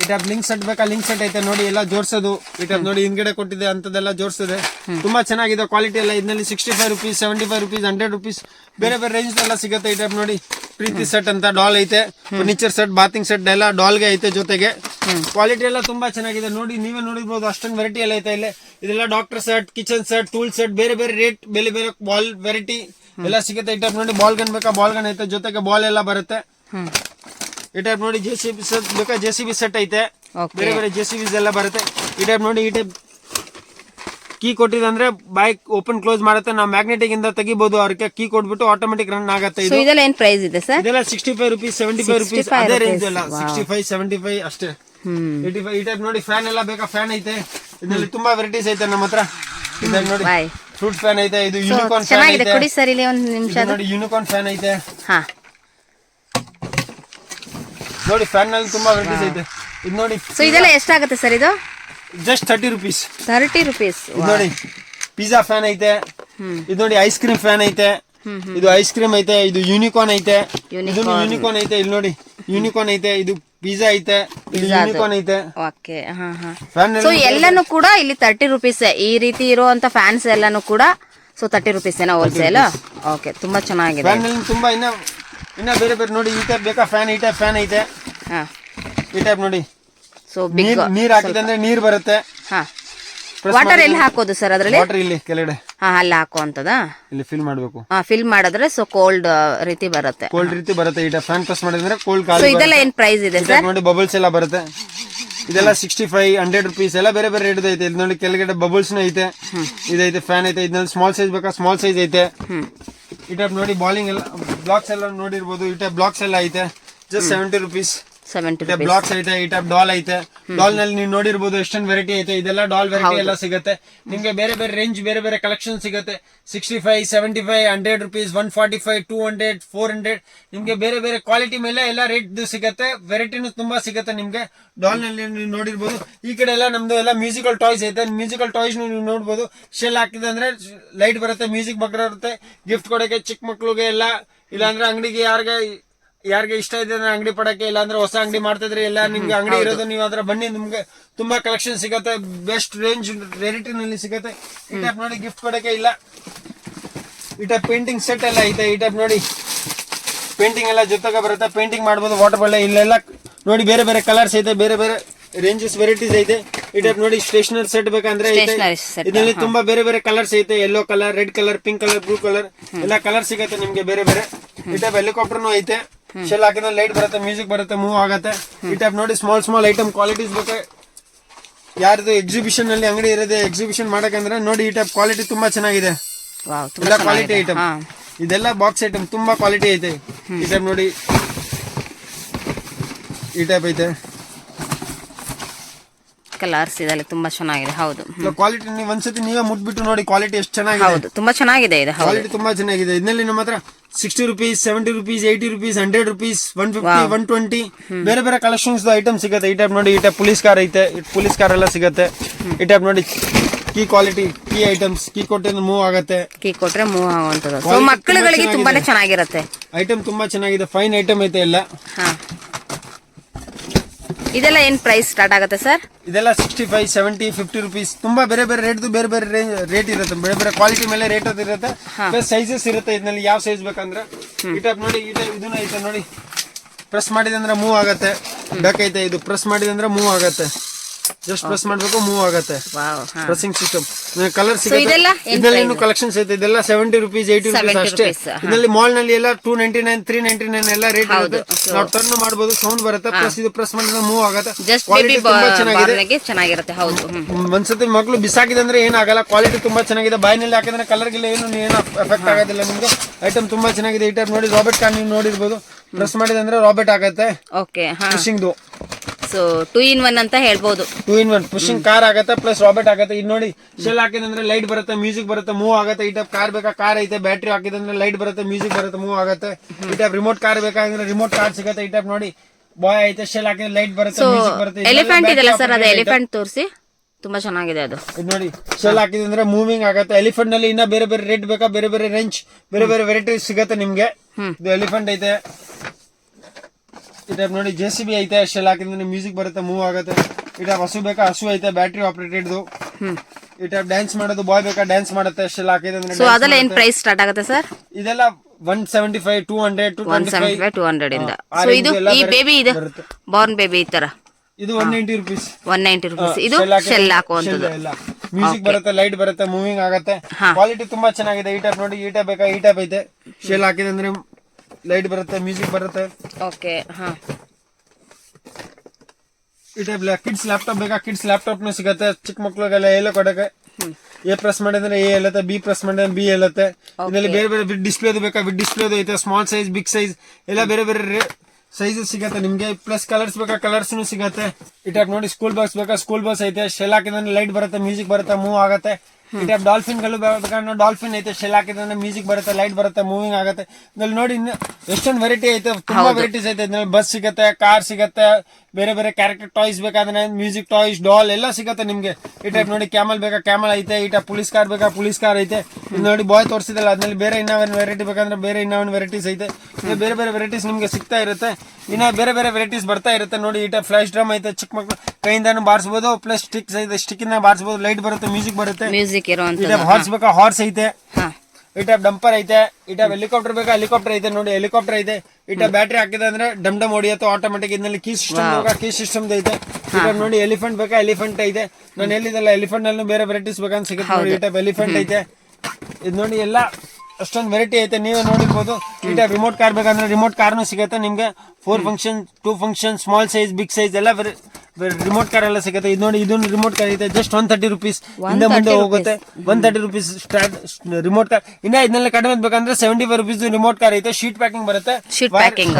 ಈ ಟೈಪ್ ಲಿಂಕ್ ಸೆಟ್ ಬೇಕಾ? ಲಿಂಕ್ ಸೆಟ್ ಐತೆ ನೋಡಿ ಎಲ್ಲ ಜೋಡಿಸೋದು. ಈ ಟೈಪ್ ನೋಡಿ ಹಿಂದ್ಗಡೆ ಕೊಟ್ಟಿದೆ ಅಂತದೆಲ್ಲ ಜೋಡ್ಸೋದೆ. ತುಂಬಾ ಚೆನ್ನಾಗಿದೆ ಕ್ವಾಲಿಟಿ ಎಲ್ಲ. ಇದರಲ್ಲಿ sixty five rupees seventy five rupees hundred rupees ಬೇರೆ ಬೇರೆ ರೇಂಜ್ ಎಲ್ಲ ಸಿಗುತ್ತೆ ಈ ಟೈಪ್ ನೋಡಿ. ಪ್ರೀತಿ ಸೆಟ್ ಅಂತ ಡಾಲ್ ಐತೆ. ಫರ್ನಿಚರ್ ಸೆಟ್ ಬಾತಿಂಗ್ ಸೆಟ್ ಎಲ್ಲ ಡಾಲ್ಗೆ ಐತೆ ಜೊತೆಗೆ. ಕ್ವಾಲಿಟಿ ಎಲ್ಲ ತುಂಬಾ ಚೆನ್ನಾಗಿದೆ. ನೋಡಿ ನೀವೇ ನೋಡಿರ್ಬೋದು ಅಷ್ಟೊಂದು ವೆರೈಟಿ ಎಲ್ಲ ಐತೆ ಇಲ್ಲಿ. ಇದೆಲ್ಲ doctor set kitchen set tool set ಬೇರೆ ಬೇರೆ ರೇಟ್ ಬೇರೆ ಬೇರೆ ಬಾಲ್ ವೆರೈಟಿ ಎಲ್ಲ ಸಿಗುತ್ತೆ. ಈ ಟೈಪ್ ನೋಡಿ ಬಾಲ್ ಗನ್ ಬೇಕಾ? ಬಾಲ್ ಗನ್ ಐತೆ. ಜೊತೆಗೆ ಬಾಲ್ ಎಲ್ಲ ಬರುತ್ತೆ. ಈ ಟೈಪ್ ನೋಡಿ ಜೆ ಸಿ ಬಿ ಸೆಟ್ ಬೇಕಾ ಜೆ ಸಿ ಬಿ ಸೆಟ್ ಐತೆ. ಬೇರೆ ಬೇರೆ ಜೆ ಸಿ ಬಿಸ್ ಎಲ್ಲ ಬರುತ್ತೆ. ಈ ಟೈಪ್ ನೋಡಿ ಈ ಟೈಪ್ ಕೀ ಕೊಟ್ಟಿದಂದ್ರೆ ಬೈಕ್ ಓಪನ್ ಕ್ಲೋಸ್ ಮಾಡುತ್ತೆ. ನಾವು ಮ್ಯಾಗ್ನೆಟಿಕ್ ಇಂದ ತೆಗಿಬಹುದು ಅವ್ರಿಗೆ ಕೀ ಕೊಟ್ಬಿಟ್ಟು ಆಟೋಮೆಟಿಕ್ ರನ್ ಆಗುತ್ತೆ ಇದು. ಇದೆಲ್ಲ ಏನ್ ಪ್ರೈಸ್ ಇದೆ ಸರ್ ಇದೆಲ್ಲ sixty five rupees seventy five rupees 65 ಅದೇ ರೇಂಜ್ rupees. ಎಲ್ಲ Wow. Sixty five seventy five ಅಷ್ಟೇ. ಹ್ಮ್. ಏಯ್ಟಿ ಫೈವ್ ಈ ಟೈಪ್ ನೋಡಿ ಫ್ಯಾನ್ ಎಲ್ಲ ಬೇಕಾ? ಫ್ಯಾನ್ ಐತೆ. ಇದರಲ್ಲಿ ತುಂಬಾ ವೆರೈಟೀಸ್ ಐತೆ ನಮ್ಮ ಹತ್ರ. ಇದ್ರಲ್ಲಿ ನೋಡಿ ಫ್ರೂಟ್ ಫ್ಯಾನ್ ಐತೆ. ಇದು ಯೂನಿಕಾರ್ನ್ ಫ್ಯಾನ್ ಚೆನ್ನಾಗಿದೆ. ಐತೆ. ಕೊಡಿ ಸರ್ ಇಲ್ಲಿ ಒಂದು ನಿಮಿಷ ನೋಡಿ ಯೂನಿಕಾರ್ನ್ ಫ್ಯಾನ್ ಐತೆ. ಹಾ. ನೋಡಿ ಫ್ಯಾನ್ ಅಲ್ಲಿ ತುಂಬಾ ವೆರೈಟೀಸ್ ಐತೆ ಇದು. ನೋಡಿ ಸೊ ಇದೆಲ್ಲ ಎಷ್ಟಾಗುತ್ತೆ ಸರ್ ಇದು? Just thirty rupees thirty rupees ಇದು ನೋಡಿ ಪಿಜ್ಜಾ ಫ್ಯಾನ್ ಐತೆ. ಇದು ನೋಡಿ ಐಸ್ ಕ್ರೀಮ್ ಫ್ಯಾನ್ ಐತೆ. ಇದು ಐಸ್ ಕ್ರೀಮ್ ಐತೆ ಇದು ಯೂನಿಕಾರ್ನ್ ಐತೆ. ಇದು ಯೂನಿಕಾರ್ನ್ ಐತೆ ಇಲ್ಲಿ ನೋಡಿ ಯೂನಿಕಾರ್ನ್ ಐತೆ ಇದು ಪಿಜ್ಜಾ ಐತೆ ಯೂನಿಕಾರ್ನ್ ಐತೆ. ಓಕೆ ಹಾ ಹಾ. ಸೊ ಎಲ್ಲಾನು ಕೂಡ ಇಲ್ಲಿ ತರ್ಟಿ ರುಪೀಸ್ ಈ ರೀತಿ ಇರುವಂತ ಫ್ಯಾನ್ಸ್ ಎಲ್ಲಾನು ಕೂಡ ಸೊ ತರ್ಟಿ ರುಪೀಸ್ ಏನೋ ಹೋಲ್ಸೇಲ್ ಓಕೆ ತುಂಬಾ ಚೆನ್ನಾಗಿದೆ. ಫ್ಯಾನ್ ತುಂಬಾ ಇನ್ನ ಇನ್ನ ಬೇರೆ ಬೇರೆ ನೋಡಿ ಈ ಟೈಪ್ ಬೇಕಾ? ಫ್ಯಾನ್ ಈ ಟೈಪ್ ಫ್ಯಾನ್ ಐತೆ. ಹಾ. ಈ ಟೈಪ್ ನೋಡಿ. ಸೊ ನೀರು ನೀರ್ ನೀರ್ ನೀರು ನೀರ್ ಬರುತ್ತೆ. ಹಾ. ವಾಟರ್ ಎಲ್ಲಿ ಹಾಕೋದು ಸರ್ ಅದ್ರಲ್ಲಿ? ವಾಟರ್ ಇಲ್ಲಿ ಕೆಳಗಡೆ. ಹಾ ಅಲ್ಲಿ ಹಾಕುವಂತದ ಇಲ್ಲಿ ಫಿಲ್ ಮಾಡಬೇಕು. ಹಾ ಫಿಲ್ ಮಾಡಿದ್ರೆ ಸೊ ಕೋಲ್ಡ್ ರೀತಿ ಬರುತ್ತೆ. ಕೋಲ್ಡ್ ರೀತಿ ಬರುತ್ತೆ. ಈ ಫ್ಯಾನ್ ಪ್ರೆಸ್ ಮಾಡಿದ್ರೆ ಕೋಲ್ಡ್ ಸೊ ಇದೆಲ್ಲ ಏನ್ ಪ್ರೈಸ್ ಇದೆ ಸರ್ ನೋಡಿ ಬಬಲ್ಸ್ ಎಲ್ಲ ಬರುತ್ತೆ. ಇದೆಲ್ಲ ಸಿಕ್ಸ್ಟಿ ಫೈವ್ ಹಂಡ್ರೆಡ್ ರುಪೀಸ್ ಎಲ್ಲ ಬೇರೆ ಬೇರೆ ರೇಟ್ ಐತೆ ನೋಡಿ ಕೆಳಗಡೆ ಬಬಲ್ಸ್ ಐತೆ. ಇದೈತೆ ಫ್ಯಾನ್ ಐತೆ. ಇದ್ನಲ್ಲಿ ಸ್ಮಾಲ್ ಸೈಜ್ ಬೇಕಾ? ಸ್ಮಾಲ್ ಸೈಜ್ ಐತೆ. ಈ ಟೈಪ್ ನೋಡಿ ಬಾಲಿಂಗ್ ಎಲ್ಲ ಬ್ಲಾಕ್ಸ್ ಎಲ್ಲ ನೋಡಿರ್ಬೋದು. ಈ ಟೈಪ್ ಬ್ಲಾಕ್ಸ್ ಎಲ್ಲ ಐತೆ. Just seventy rupees seventy blocks ಐತೆ ಈ ಟೈಪ್ ಡಾಲ್ ಐತೆ. ಡಾಲ್ನಲ್ಲಿ ನೀವು ನೋಡಿರ್ಬೋದು ಎಷ್ಟೊಂದು ವೆರೈಟಿ ಐತೆ. ಇದೆಲ್ಲ ಡಾಲ್ ವೆರೈಟಿ ಎಲ್ಲ ಸಿಗುತ್ತೆ. ನಿಮ್ಗೆ ಬೇರೆ ಬೇರೆ ರೇಂಜ್ ಬೇರೆ ಬೇರೆ ಕಲೆಕ್ಷನ್ ಸಿಗುತ್ತೆ. Sixty five seventy five hundred rupees one forty five two hundred four hundred ನಿಮ್ಗೆ ಬೇರೆ ಬೇರೆ ಕ್ವಾಲಿಟಿ ಮೇಲೆ ಎಲ್ಲ ರೇಟ್ ಸಿಗುತ್ತೆ. ವೆರೈಟಿನೂ ತುಂಬಾ ಸಿಗುತ್ತೆ ನಿಮ್ಗೆ. ಡಾಲ್ನಲ್ಲಿ ನೀವು ನೋಡಿರ್ಬೋದು. ಈ ಕಡೆ ಎಲ್ಲ ನಮ್ದು ಎಲ್ಲ ಮ್ಯೂಸಿಕಲ್ ಟಾಯ್ಸ್ ಐತೆ. ಮ್ಯೂಸಿಕಲ್ ಟಾಯ್ಸ್ ನೀವು ನೋಡ್ಬೋದು. ಶೆಲ್ ಹಾಕಿದೆ ಅಂದ್ರೆ ಲೈಟ್ ಬರುತ್ತೆ ಮ್ಯೂಸಿಕ್ ಬಗ್ಗೆ ಇರುತ್ತೆ. ಗಿಫ್ಟ್ ಕೊಡೋಕೆ ಚಿಕ್ಕ ಮಕ್ಳಿಗೆ ಎಲ್ಲ ಇಲ್ಲಾಂದ್ರೆ ಅಂಗಡಿಗೆ ಯಾರಿಗೆ ಯಾರಿಗೆ ಇಷ್ಟ ಇದೆ ಅಂದ್ರೆ ಅಂಗಡಿ ಪಡಕ್ಕೆ ಇಲ್ಲ ಅಂದ್ರೆ ಹೊಸ ಅಂಗಡಿ ಮಾಡ್ತಿದ್ರೆ ಎಲ್ಲ ನಿಮ್ಗೆ ಅಂಗಡಿ ಇರೋದು ನೀವು ಅದ್ರ ಬನ್ನಿ ನಿಮ್ಗೆ ತುಂಬಾ ಕಲೆಕ್ಷನ್ ಸಿಗುತ್ತೆ ಬೆಸ್ಟ್ ರೇಂಜ್ ವೆರೈಟಿ ನಲ್ಲಿ ಸಿಗುತ್ತೆ. ಈ ಟೈಪ್ ನೋಡಿ ಗಿಫ್ಟ್ ಕೊಡಕ್ಕೆ ಇಲ್ಲ. ಈ ಟೈಪ್ ಪೇಂಟಿಂಗ್ ಸೆಟ್ ಎಲ್ಲ ಐತೆ ಈ ಟೈಪ್ ನೋಡಿ. ಪೇಂಟಿಂಗ್ ಎಲ್ಲ ಜೊತೆಗೆ ಬರುತ್ತೆ ಪೇಂಟಿಂಗ್ ಮಾಡ್ಬೋದು ವಾಟರ್ ಬಳ್ಳೆ ಇಲ್ಲೆಲ್ಲ. ನೋಡಿ ಬೇರೆ ಬೇರೆ ಕಲರ್ಸ್ ಐತೆ ಬೇರೆ ಬೇರೆ ರೇಂಜಸ್ ವೆರೈಟೀಸ್ ಐತೆ. ಈ ಟೈಪ್ ನೋಡಿ ಸ್ಟೇಷನರಿ ಸೆಟ್ ಬೇಕಂದ್ರೆ ಇದರಲ್ಲಿ ತುಂಬಾ ಬೇರೆ ಬೇರೆ ಕಲರ್ಸ್ ಐತೆ yellow colour red colour pink colour blue colour ಎಲ್ಲ ಕಲರ್ ಸಿಗುತ್ತೆ ನಿಮ್ಗೆ ಬೇರೆ ಬೇರೆ. ಈ ಟೈಪ್ ಹೆಲಿಕಾಪ್ಟರ್ನು ಐತೆ. ಶೆಲ್ ಹಾಕಿದ್ರೆ ಲೈಟ್ ಬರುತ್ತೆ ಮ್ಯೂಸಿಕ್ ಬರುತ್ತೆ ಮೂವ್ ಆಗುತ್ತೆ. ಈ ಟೈಪ್ ನೋಡಿ ಸ್ಮಾಲ್ ಸ್ಮಾಲ್ ಐಟಮ್ ಕ್ವಾಲಿಟೀಸ್ ಬೇಕು ಯಾರ್ದು ಎಕ್ಸಿಬಿಷನ್ ಅಲ್ಲಿ ಅಂಗಡಿ ಇರೋದೇ ಎಕ್ಸಿಬಿಷನ್ ಮಾಡಕಂದ್ರೆ ನೋಡಿ ಈ ಟೈಪ್ ಕ್ವಾಲಿಟಿ ತುಂಬಾ ಚೆನ್ನಾಗಿದೆ. ಎಲ್ಲ ಕ್ವಾಲಿಟಿ ಐಟಮ್ ಇದೆಲ್ಲ ಬಾಕ್ಸ್ ಐಟಮ್ ತುಂಬಾ ಕ್ವಾಲಿಟಿ ಐತೆ. ಈ ಟೈಪ್ ನೋಡಿ ಈ ಟೈಪ್ ಐತೆ. ಕಲರ್ಸ್ ಇದೆಲ್ಲ ತುಂಬಾ ಚೆನ್ನಾಗಿದೆ ಹೌದು. ಕ್ವಾಲಿಟಿ ನೀವು ಒಂದ್ಸತಿ ನೀವೇ ಮುಟ್ಬಿಟ್ಟು ನೋಡಿ ಕ್ವಾಲಿಟಿ ಎಷ್ಟು ಚೆನ್ನಾಗಿದೆ. ಹೌದು ತುಂಬಾ ಚೆನ್ನಾಗಿದೆ ಇದು ಕ್ವಾಲಿಟಿ ತುಂಬಾ ಚೆನ್ನಾಗಿದೆ. ಇದರಲ್ಲಿ ನಿಮ್ಮ ಹತ್ರ sixty rupees seventy rupees eighty rupees hundred rupees one fifty one twenty ಬೇರೆ ಬೇರೆ ಕಲೆಕ್ಷನ್ಸ್ ಐಟಮ್ ಸಿಗುತ್ತೆ. ಈ ಟೈಪ್ ನೋಡಿ ಈ ಟೈಪ್ ಪೊಲೀಸ್ ಕಾರ್ ಐತೆ ಪೊಲೀಸ್ ಕಾರ್ ಎಲ್ಲ ಸಿಗುತ್ತೆ. ಈ ಟೈಪ್ ನೋಡಿ key quality key items key ಕೊಟ್ಟಿಂದ move ಆಗುತ್ತೆ. ಕೀ ಕೊಟ್ರೆ ಮೂವ್ ಆಗುವಂತದ್ದು ಮಕ್ಕಳುಗಳಿಗೆ ತುಂಬಾ ತುಂಬಾನೇ ಚೆನ್ನಾಗಿರುತ್ತೆ. ಐಟಮ್ ತುಂಬಾ ಚೆನ್ನಾಗಿದೆ. ಫೈನ್ ಐಟಮ್ ಐತೆ ಎಲ್ಲ. ಇದೆಲ್ಲ ಏನ್ ಪ್ರೈಸ್ ಸ್ಟಾರ್ಟ್ ಆಗುತ್ತೆ ಸರ್ ಇದೆಲ್ಲ sixty five seventy fifty rupees ತುಂಬಾ ಬೇರೆ ಬೇರೆ ರೇಟ್ ಬೇರೆ ಬೇರೆ ರೇಟ್ ಇರುತ್ತೆ. ಬೇರೆ ಬೇರೆ ಕ್ವಾಲಿಟಿ ಮೇಲೆ ರೇಟ್ ಅದು ಇರುತ್ತೆ. ಪ್ಲಸ್ ಸೈಜಸ್ ಇರುತ್ತೆ ಇದರಲ್ಲಿ. ಯಾವ ಸೈಜ್ ಬೇಕಂದ್ರೆ ಈ ಟೈಪ್ ನೋಡಿ ಈ ಟೈಪ್ ಇದನ್ನ ಐತೆ ನೋಡಿ. ಪ್ರೆಸ್ ಮಾಡಿದಂದ್ರೆ ಮೂವ್ ಆಗತ್ತೆ. ಬೇಕೈತೆ ಇದು. ಪ್ರೆಸ್ ಮಾಡಿದಂದ್ರೆ ಮೂವ್ ಆಗತ್ತೆ. ಜಸ್ಟ್ ಪ್ರೆಸ್ ಮಾಡಬೇಕು ಮೂವ್ ಆಗತ್ತೆ. ಪ್ರೆಸ್ಸಿಂಗ್ ಸಿಸ್ಟಮ್ ಕಲರ್ ಇದೆಲ್ಲ ಇದರಲ್ಲಿ ಕಲೆಕ್ಷನ್ಸ್ ಐತೆ ಇದೆಲ್ಲ ಸೆವೆಂಟಿ ರುಪೀಸ್ ಏಯ್ಟಿ ರುಪೀಸ್ ಅಷ್ಟೇ. ಇದರಲ್ಲಿ ಮಾಲ್ನಲ್ಲಿ ಎಲ್ಲ two ninety nine three ninety nine ಎಲ್ಲ ರೇಟ್. ಇರುತ್ತೆ ನಾವು ಟರ್ನ್ ಮಾಡಬಹುದು ಸೌಂಡ್ ಬರುತ್ತೆ. ಪ್ಲಸ್ ಇದು ಪ್ರೆಸ್ ಮಾಡಿದ್ರೆ ಮೂವ್ ಆಗುತ್ತೆ. ಕ್ವಾಲಿಟಿ ತುಂಬಾ ಚೆನ್ನಾಗಿದೆ. ಚೆನ್ನಾಗಿರುತ್ತೆ. ಹೌದು. ಒಂದ್ಸತಿ ಮಗಳು ಬಿಸಾಕಿದೆ ಅಂದ್ರೆ ಏನಾಗಲ್ಲ ಕ್ವಾಲಿಟಿ ತುಂಬಾ ಚೆನ್ನಾಗಿದೆ. ಬಾಯಿನಲ್ಲಿ ಹಾಕಿದ್ರೆ ಕಲರ್ ಗಿಲ್ಲ ಏನು ಏನು ಎಫೆಕ್ಟ್ ಆಗೋದಿಲ್ಲ ನಿಮ್ಗೆ. ಐಟಮ್ ತುಂಬಾ ಚೆನ್ನಾಗಿದೆ. ಈ ಟೈಪ್ ನೋಡಿ ರಾಬರ್ಟ್ ಕಾನ್ ನೀವು ನೋಡಿರ್ಬೋದು. ಪ್ರೆಸ್ ಮಾಡಿದ್ರೆ ರಾಬರ್ಟ್ ಆಗುತ್ತೆ. ಓಕೆ ಹಾ. ಸೊ ಟೂ ಇನ್ ಒನ್ ಅಂತ ಹೇಳ್ಬೋದು. Two in one pushing car ಆಗತ್ತೆ ಪ್ಲಸ್ ರಾಬರ್ಟ್ ಆಗತ್ತೆ. ಇದು ನೋಡಿ ಶೆಲ್ ಹಾಕಿದ್ರೆ ಲೈಟ್ ಬರುತ್ತೆ ಮ್ಯೂಸಿಕ್ ಬರುತ್ತೆ ಮೂವ್ ಆಗುತ್ತೆ. ಈ ಟೈಪ್ ಕಾರ್ ಬೇಕಾ? ಕಾರ್ ಐತೆ. ಬ್ಯಾಟ್ರಿ ಹಾಕಿದ್ರೆ ಲೈಟ್ ಬರುತ್ತೆ ಮ್ಯೂಸಿಕ್ ಬರುತ್ತೆ ಮೂವ್ ಆಗುತ್ತೆ. ಈ ಟೈಪ್ ರಿಮೋಟ್ ಕಾರ್ ಬೇಕಾದ್ರೆ ರಿಮೋಟ್ ಕಾರ್ ಸಿಗುತ್ತೆ. ಈ ಟೈಪ್ ನೋಡಿ ಬಾಯ್ ಐತೆ ಶೆಲ್ ಹಾಕಿದ್ರೆ ಲೈಟ್ ಬರುತ್ತೆ ಮ್ಯೂಸಿಕ್ ಬರುತ್ತೆ. ಎಲಿಫೆಂಟ್ ಇದೆಲ್ಲ ಸರ್ ಅದು ಎಲಿಫೆಂಟ್ ತೋರಿಸಿ. ತುಂಬಾ ಚೆನ್ನಾಗಿದೆ ಅದು. ಇದು ನೋಡಿ ಶೆಲ್ ಹಾಕಿದ್ರೆ ಅಂದ್ರೆ ಮೂವಿಂಗ್ ಆಗುತ್ತೆ. ಎಲಿಫೆಂಟ್ನಲ್ಲಿ ಇನ್ನ ಬೇರೆ ಬೇರೆ ರೇಟ್ ಬೇಕಾ? ಬೇರೆ ಬೇರೆ ರೇಂಜ್ ಬೇರೆ ಬೇರೆ ವೆರೈಟಿ ಸಿಗತ್ತೆ ನಿಮ್ಗೆ. ಇದು ಎಲಿಫೆಂಟ್ ಐತೆ. ಈ ಟೈಪ್ ನೋಡಿ ಜೆ ಸಿ ಬಿ ಐತೆ ಶೆಲ್ ಹಾಕಿದ್ರೆ ಮ್ಯೂಸಿಕ್ ಬರುತ್ತೆ ಮೂವ್ ಆಗುತ್ತೆ. ಈ ಟೈಪ್ ಹಸು ಬೇಕಾ? ಹಸು ಐತೆ ಬ್ಯಾಟ್ರಿ ಆಪರೇಟೆಡ್ ಈ ಟೈಪ್ ಡ್ಯಾನ್ಸ್ ಮಾಡೋದು ಬಾಯ್ ಬೇಕಾ ಡ್ಯಾನ್ಸ್ ಮಾಡುತ್ತೆ ಶೆಲ್ ಹಾಕಿದ್ರೆ ಸೊ ಅದೆಲ್ಲ ಏನ್ ಪ್ರೈಸ್ ಸ್ಟಾರ್ಟ್ ಆಗುತ್ತೆ ಸರ್ ಇದೆಲ್ಲ one seventy five two hundred two one seventy five two hundred ಇಂದ ಸೊ ಇದು ಈ ಬೇಬಿ ಇದೆ. ಬಾರ್ನ್ ಬೇಬಿ ಈ ತರ? ಇದು one ninety rupees one ninety rupees ಇದು ಶೆಲ್ ಹಾಕುವಂಥದ್ದು. ಮ್ಯೂಸಿಕ್ ಬರುತ್ತೆ ಲೈಟ್ ಬರುತ್ತೆ ಮೂವಿಂಗ್ ಆಗುತ್ತೆ. ಕ್ವಾಲಿಟಿ ತುಂಬಾ ಚೆನ್ನಾಗಿದೆ. ಈ ಟೈಪ್ ನೋಡಿ ಈ ಟೈಪ್ ಬೇಕಾ? ಈ ಟೈಪ್ ಐತೆ. ಶೆಲ್ ಹಾಕಿದೆ ಅಂದ್ರೆ ಲೈಟ್ ಬರುತ್ತೆ ಮ್ಯೂಸಿಕ್ ಬರುತ್ತೆ. ಓಕೆ ಹಾ. ಈ ಟೈಪ್ ಕಿಡ್ಸ್ ಲ್ಯಾಪ್ಟಾಪ್ ಬೇಕಾ? ಕಿಡ್ಸ್ ಲ್ಯಾಪ್ಟಾಪ್ ನು ಸಿಗತ್ತೆ. ಚಿಕ್ಕ ಮಕ್ಳಿಗೆಲ್ಲ ಎಲ್ಲ ಕೊಡಕ್ಕೆ. ಎ ಪ್ರೆಸ್ ಮಾಡಿದ್ರೆ ಎ ಹೇಳುತ್ತೆ ಬಿ ಪ್ರೆಸ್ ಮಾಡಿದ್ರೆ ಬಿ ಹೇಳುತ್ತೆ. ಇದರಲ್ಲಿ ಬೇರೆ ಬೇರೆ ವಿಡ್ ಡಿಸ್ಪ್ಲೇದು ಬೇಕಾ? ವಿಡ್ ಡಿಸ್ಪ್ಲೇದು ಐತೆ ಸ್ಮಾಲ್ ಸೈಜ್ ಬಿಗ್ ಸೈಜ್ ಎಲ್ಲ ಬೇರೆ ಬೇರೆ ಸೈಜ್ ಸಿಗತ್ತೆ ನಿಮಗೆ. ಪ್ಲಸ್ ಕಲರ್ಸ್ ಬೇಕಾ? ಕಲರ್ಸ್ ಸಿಗತ್ತೆ. ಟೈಪ್ ನೋಡಿ ಸ್ಕೂಲ್ ಬಸ್ ಬೇಕಾ? ಸ್ಕೂಲ್ ಬಸ್ ಐತೆ. ಶೆಲ್ ಹಾಕಿದ್ರೆ ಲೈಟ್ ಬರುತ್ತೆ ಮ್ಯೂಸಿಕ್ ಬರುತ್ತೆ ಮೂವ್ ಆಗತ್ತೆ. ಈ ಟೈಪ್ ಡಾಲ್ಫಿನ್ಗಳು ಬೇಕಾದ್ರೆ ಡಾಲ್ಫಿನ್ ಐತೆ ಶೆಲ್ ಹಾಕಿದ್ರೆ ಮ್ಯೂಸಿಕ್ ಬರುತ್ತೆ ಲೈಟ್ ಬರುತ್ತೆ ಮೂವಿಂಗ್ ಆಗುತ್ತೆ. ಇದ್ರಲ್ಲಿ ನೋಡಿ ಇನ್ನು ಎಷ್ಟೊಂದು ವೆರೈಟಿ ಐತೆ ತುಂಬಾ ವೆರೈಟೀಸ್ ಐತೆ. ಇದ್ರಲ್ಲಿ ಬಸ್ ಸಿಗತ್ತೆ ಕಾರ್ ಸಿಗತ್ತೆ ಬೇರೆ ಬೇರೆ ಕ್ಯಾರೆಕ್ಟರ್ ಟಾಯ್ಸ್ ಬೇಕಾದ್ರೆ ಮ್ಯೂಸಿಕ್ ಟಾಯ್ಸ್ ಡಾಲ್ ಎಲ್ಲ ಸಿಗತ್ತೆ ನಿಮ್ಗೆ. ಈ ಟೈಪ್ ನೋಡಿ ಕ್ಯಾಮಲ್ ಬೇಕಾ ಕ್ಯಾಮಲ್ ಐತೆ ಈ ಟೈಪ್ ಪೊಲೀಸ್ ಕಾರ್ ಬೇಕಾ ಪೊಲೀಸ್ ಕಾರ್ ಐತೆ. ಇದು ನೋಡಿ ಬಾಯ್ ತೋರಿಸಿದಲ್ಲ ಅದ್ರಲ್ಲಿ ಬೇರೆ ಇನ್ನೂ ಒಂದು ವೆರೈಟಿ ಬೇಕಂದ್ರೆ ಬೇರೆ ಇನ್ನೂ ಒಂದು ವೆರೈಟೀಸ್ ಐತೆ. ಬೇರೆ ಬೇರೆ ವೆರೈಟೀಸ್ ನಿಮ್ಗೆ ಸಿಗ್ತಾ ಇರುತ್ತೆ. ಇನ್ನ ಬೇರೆ ಬೇರೆ ವೆರೈಟೀಸ್ ಬರ್ತಾ ಇರುತ್ತೆ. ನೋಡಿ ಈ ಟೈಪ್ ಫ್ಲಾಶ್ ಡ್ರಮ್ ಐತೆ ಚಿಕ್ಕ ಮಕ್ಕಳು ಕೈಯಿಂದಾನು ಬಾರಿಸಬಹುದು ಪ್ಲಸ್ ಸ್ಟಿಕ್ಸ್ ಐತೆ ಸ್ಟಿಕ್ ಇಂದ ಬಾರಿಸಬಹುದು ಲೈಟ್ ಬರುತ್ತೆ ಮ್ಯೂಸಿಕ್ ಬರುತ್ತೆ. ಹಾರ್ಸ್ ಬೇಕಾ ಹಾರ್ಸ್ ಐತೆ. ಈ ಟೈಪ್ ಡಂಪರ್ ಐತೆ ಈ ಟೈಪ್ ಹೆಲಿಕಾಪ್ಟರ್ ಬೇಕಾ? ಹೆಲಿಕಾಪ್ಟರ್ ಐತೆ ನೋಡಿ ಹೆಲಿಕಾಪ್ಟರ್ ಐತೆ. ಈ ಟೈಪ್ ಬ್ಯಾಟ್ರಿ ಹಾಕಿದೆ ಅಂದ್ರೆ ಡಮ್ ಡಮ್ ಹೊಡಿಯುತ್ತೆ ಆಟೋಮೆಟಿಕ್ ಇದ್ರಲ್ಲಿ ಕೀ ಸಿಸ್ಟಮ್ ಬೇಕಾ? ಕೀ ಸಿಸ್ಟಮ್ ಐತೆ. ಈ ಟೈಪ್ ನೋಡಿ ಎಲಿಫೆಂಟ್ ಬೇಕಾ? ಎಲಿಫೆಂಟ್ ಐತೆ. ನಾನು ಎಲ್ಲಿದಲ್ಲ ಎಲಿಫೆಂಟ್ ನಲ್ಲೂ ಬೇರೆ ವೆರೈಟೀಸ್ ಬೇಕಂತ ಸಿಗುತ್ತೆ ನೋಡಿ ಈ ಟೈಪ್ ಎಲಿಫೆಂಟ್ ಐತೆ. ಇದು ನೋಡಿ ಎಲ್ಲ ಅಷ್ಟೊಂದು ವೆರೈಟಿ ಐತೆ ನೀವೇ ನೋಡಿರ್ಬೋದು. ಈಗ ರಿಮೋಟ್ ಕಾರ್ ಬೇಕಂದ್ರೆ ರಿಮೋಟ್ ಕಾರ್ನು ಸಿಗುತ್ತೆ ನಿಮಗೆ four function two function small size big size ಎಲ್ಲ ರಿಮೋಟ್ ಕಾರ್ ಎಲ್ಲ ಸಿಗುತ್ತೆ. ಇದು ನೋಡಿ ಇದೊಂದು ರಿಮೋಟ್ ಕಾರ್ ಐತೆ ಜಸ್ಟ್ ಒನ್ ತರ್ಟಿ ರುಪೀಸ್ ಹಿಂದೆ ಮುಂದೆ ಹೋಗುತ್ತೆ. One thirty rupees start remote car ಇನ್ನ ಇದನ್ನೆಲ್ಲ ಕಡಿಮೆ ಬೇಕಂದ್ರೆ seventy five rupees remote car ಐತೆ. ಶೀಟ್ ಪ್ಯಾಕಿಂಗ್ ಬರುತ್ತೆ. ಶೀಟ್ packing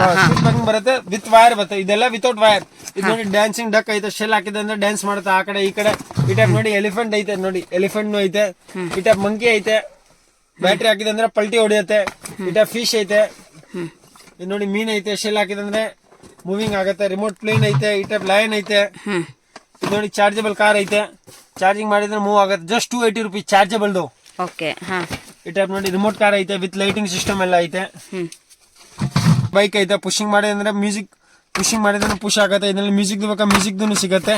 ಬರುತ್ತೆ ವಿತ್ ವೈರ್ ಬರುತ್ತೆ. ಇದೆಲ್ಲ ವಿತೌಟ್ ವೈರ್ ಇದು ನೋಡಿ ಡ್ಯಾನ್ಸಿಂಗ್ ಡಕ್ ಐತೆ. ಶೆಲ್ ಹಾಕಿದೆ ಅಂದ್ರೆ ಡ್ಯಾನ್ಸ್ ಮಾಡುತ್ತೆ? ಆ ಕಡೆ ಈ ಕಡೆ. ಈ ಟೈಪ್ ನೋಡಿ ಎಲಿಫೆಂಟ್ ಐತೆ ನೋಡಿ. ಎಲಿಫೆಂಟ್ ಐತೆ. ಈ ಟೈಪ್ ಮಂಕಿ ಐತೆ. ಬ್ಯಾಟ್ರಿ ಹಾಕಿದೆ ಅಂದ್ರೆ ಪಲ್ಟಿ ಹೊಡಿಯುತ್ತೆ. ಇಟ ಫಿಶ್ ಐತೆ. ನೋಡಿ ಮೀನ್ ಐತೆ ಶೆಲ್ ಹಾಕಿದೆ ಅಂದ್ರೆ ಮೂವಿಂಗ್ ಆಗುತ್ತೆ. ರಿಮೋಟ್ ಪ್ಲೇನ್ ಐತೆ ಈ ಟೈಪ್ ಲಯನ್ ಐತೆ. ಇದು ನೋಡಿ ಚಾರ್ಜಬಲ್ ಕಾರ್ ಐತೆ. ಚಾರ್ಜಿಂಗ್ ಮಾಡಿದ್ರೆ ಮೂವ್ ಆಗುತ್ತೆ. ಜಸ್ಟ್ ಟೂ ಏಯ್ಟಿ ರುಪೀಸ್ ಚಾರ್ಜಬಲ್ದು ಓಕೆ ಹಾ. ಈ ಟೈಪ್ ನೋಡಿ ರಿಮೋಟ್ ಕಾರ್ ಐತೆ ವಿತ್ ಲೈಟಿಂಗ್ ಸಿಸ್ಟಮ್ ಎಲ್ಲ ಐತೆ. ಬೈಕ್ ಐತೆ ಪುಷಿಂಗ್ ಮಾಡಿದ್ರೆ ಅಂದ್ರೆ ಮ್ಯೂಸಿಕ್ ಪುಷಿಂಗ್ ಮಾಡಿದ್ರೆ ಪುಷ್ ಆಗುತ್ತೆ. ಇದರಲ್ಲಿ ಮ್ಯೂಸಿಕ್ ಬೇಕಾ ಮ್ಯೂಸಿಕ್ ಸಿಗುತ್ತೆ.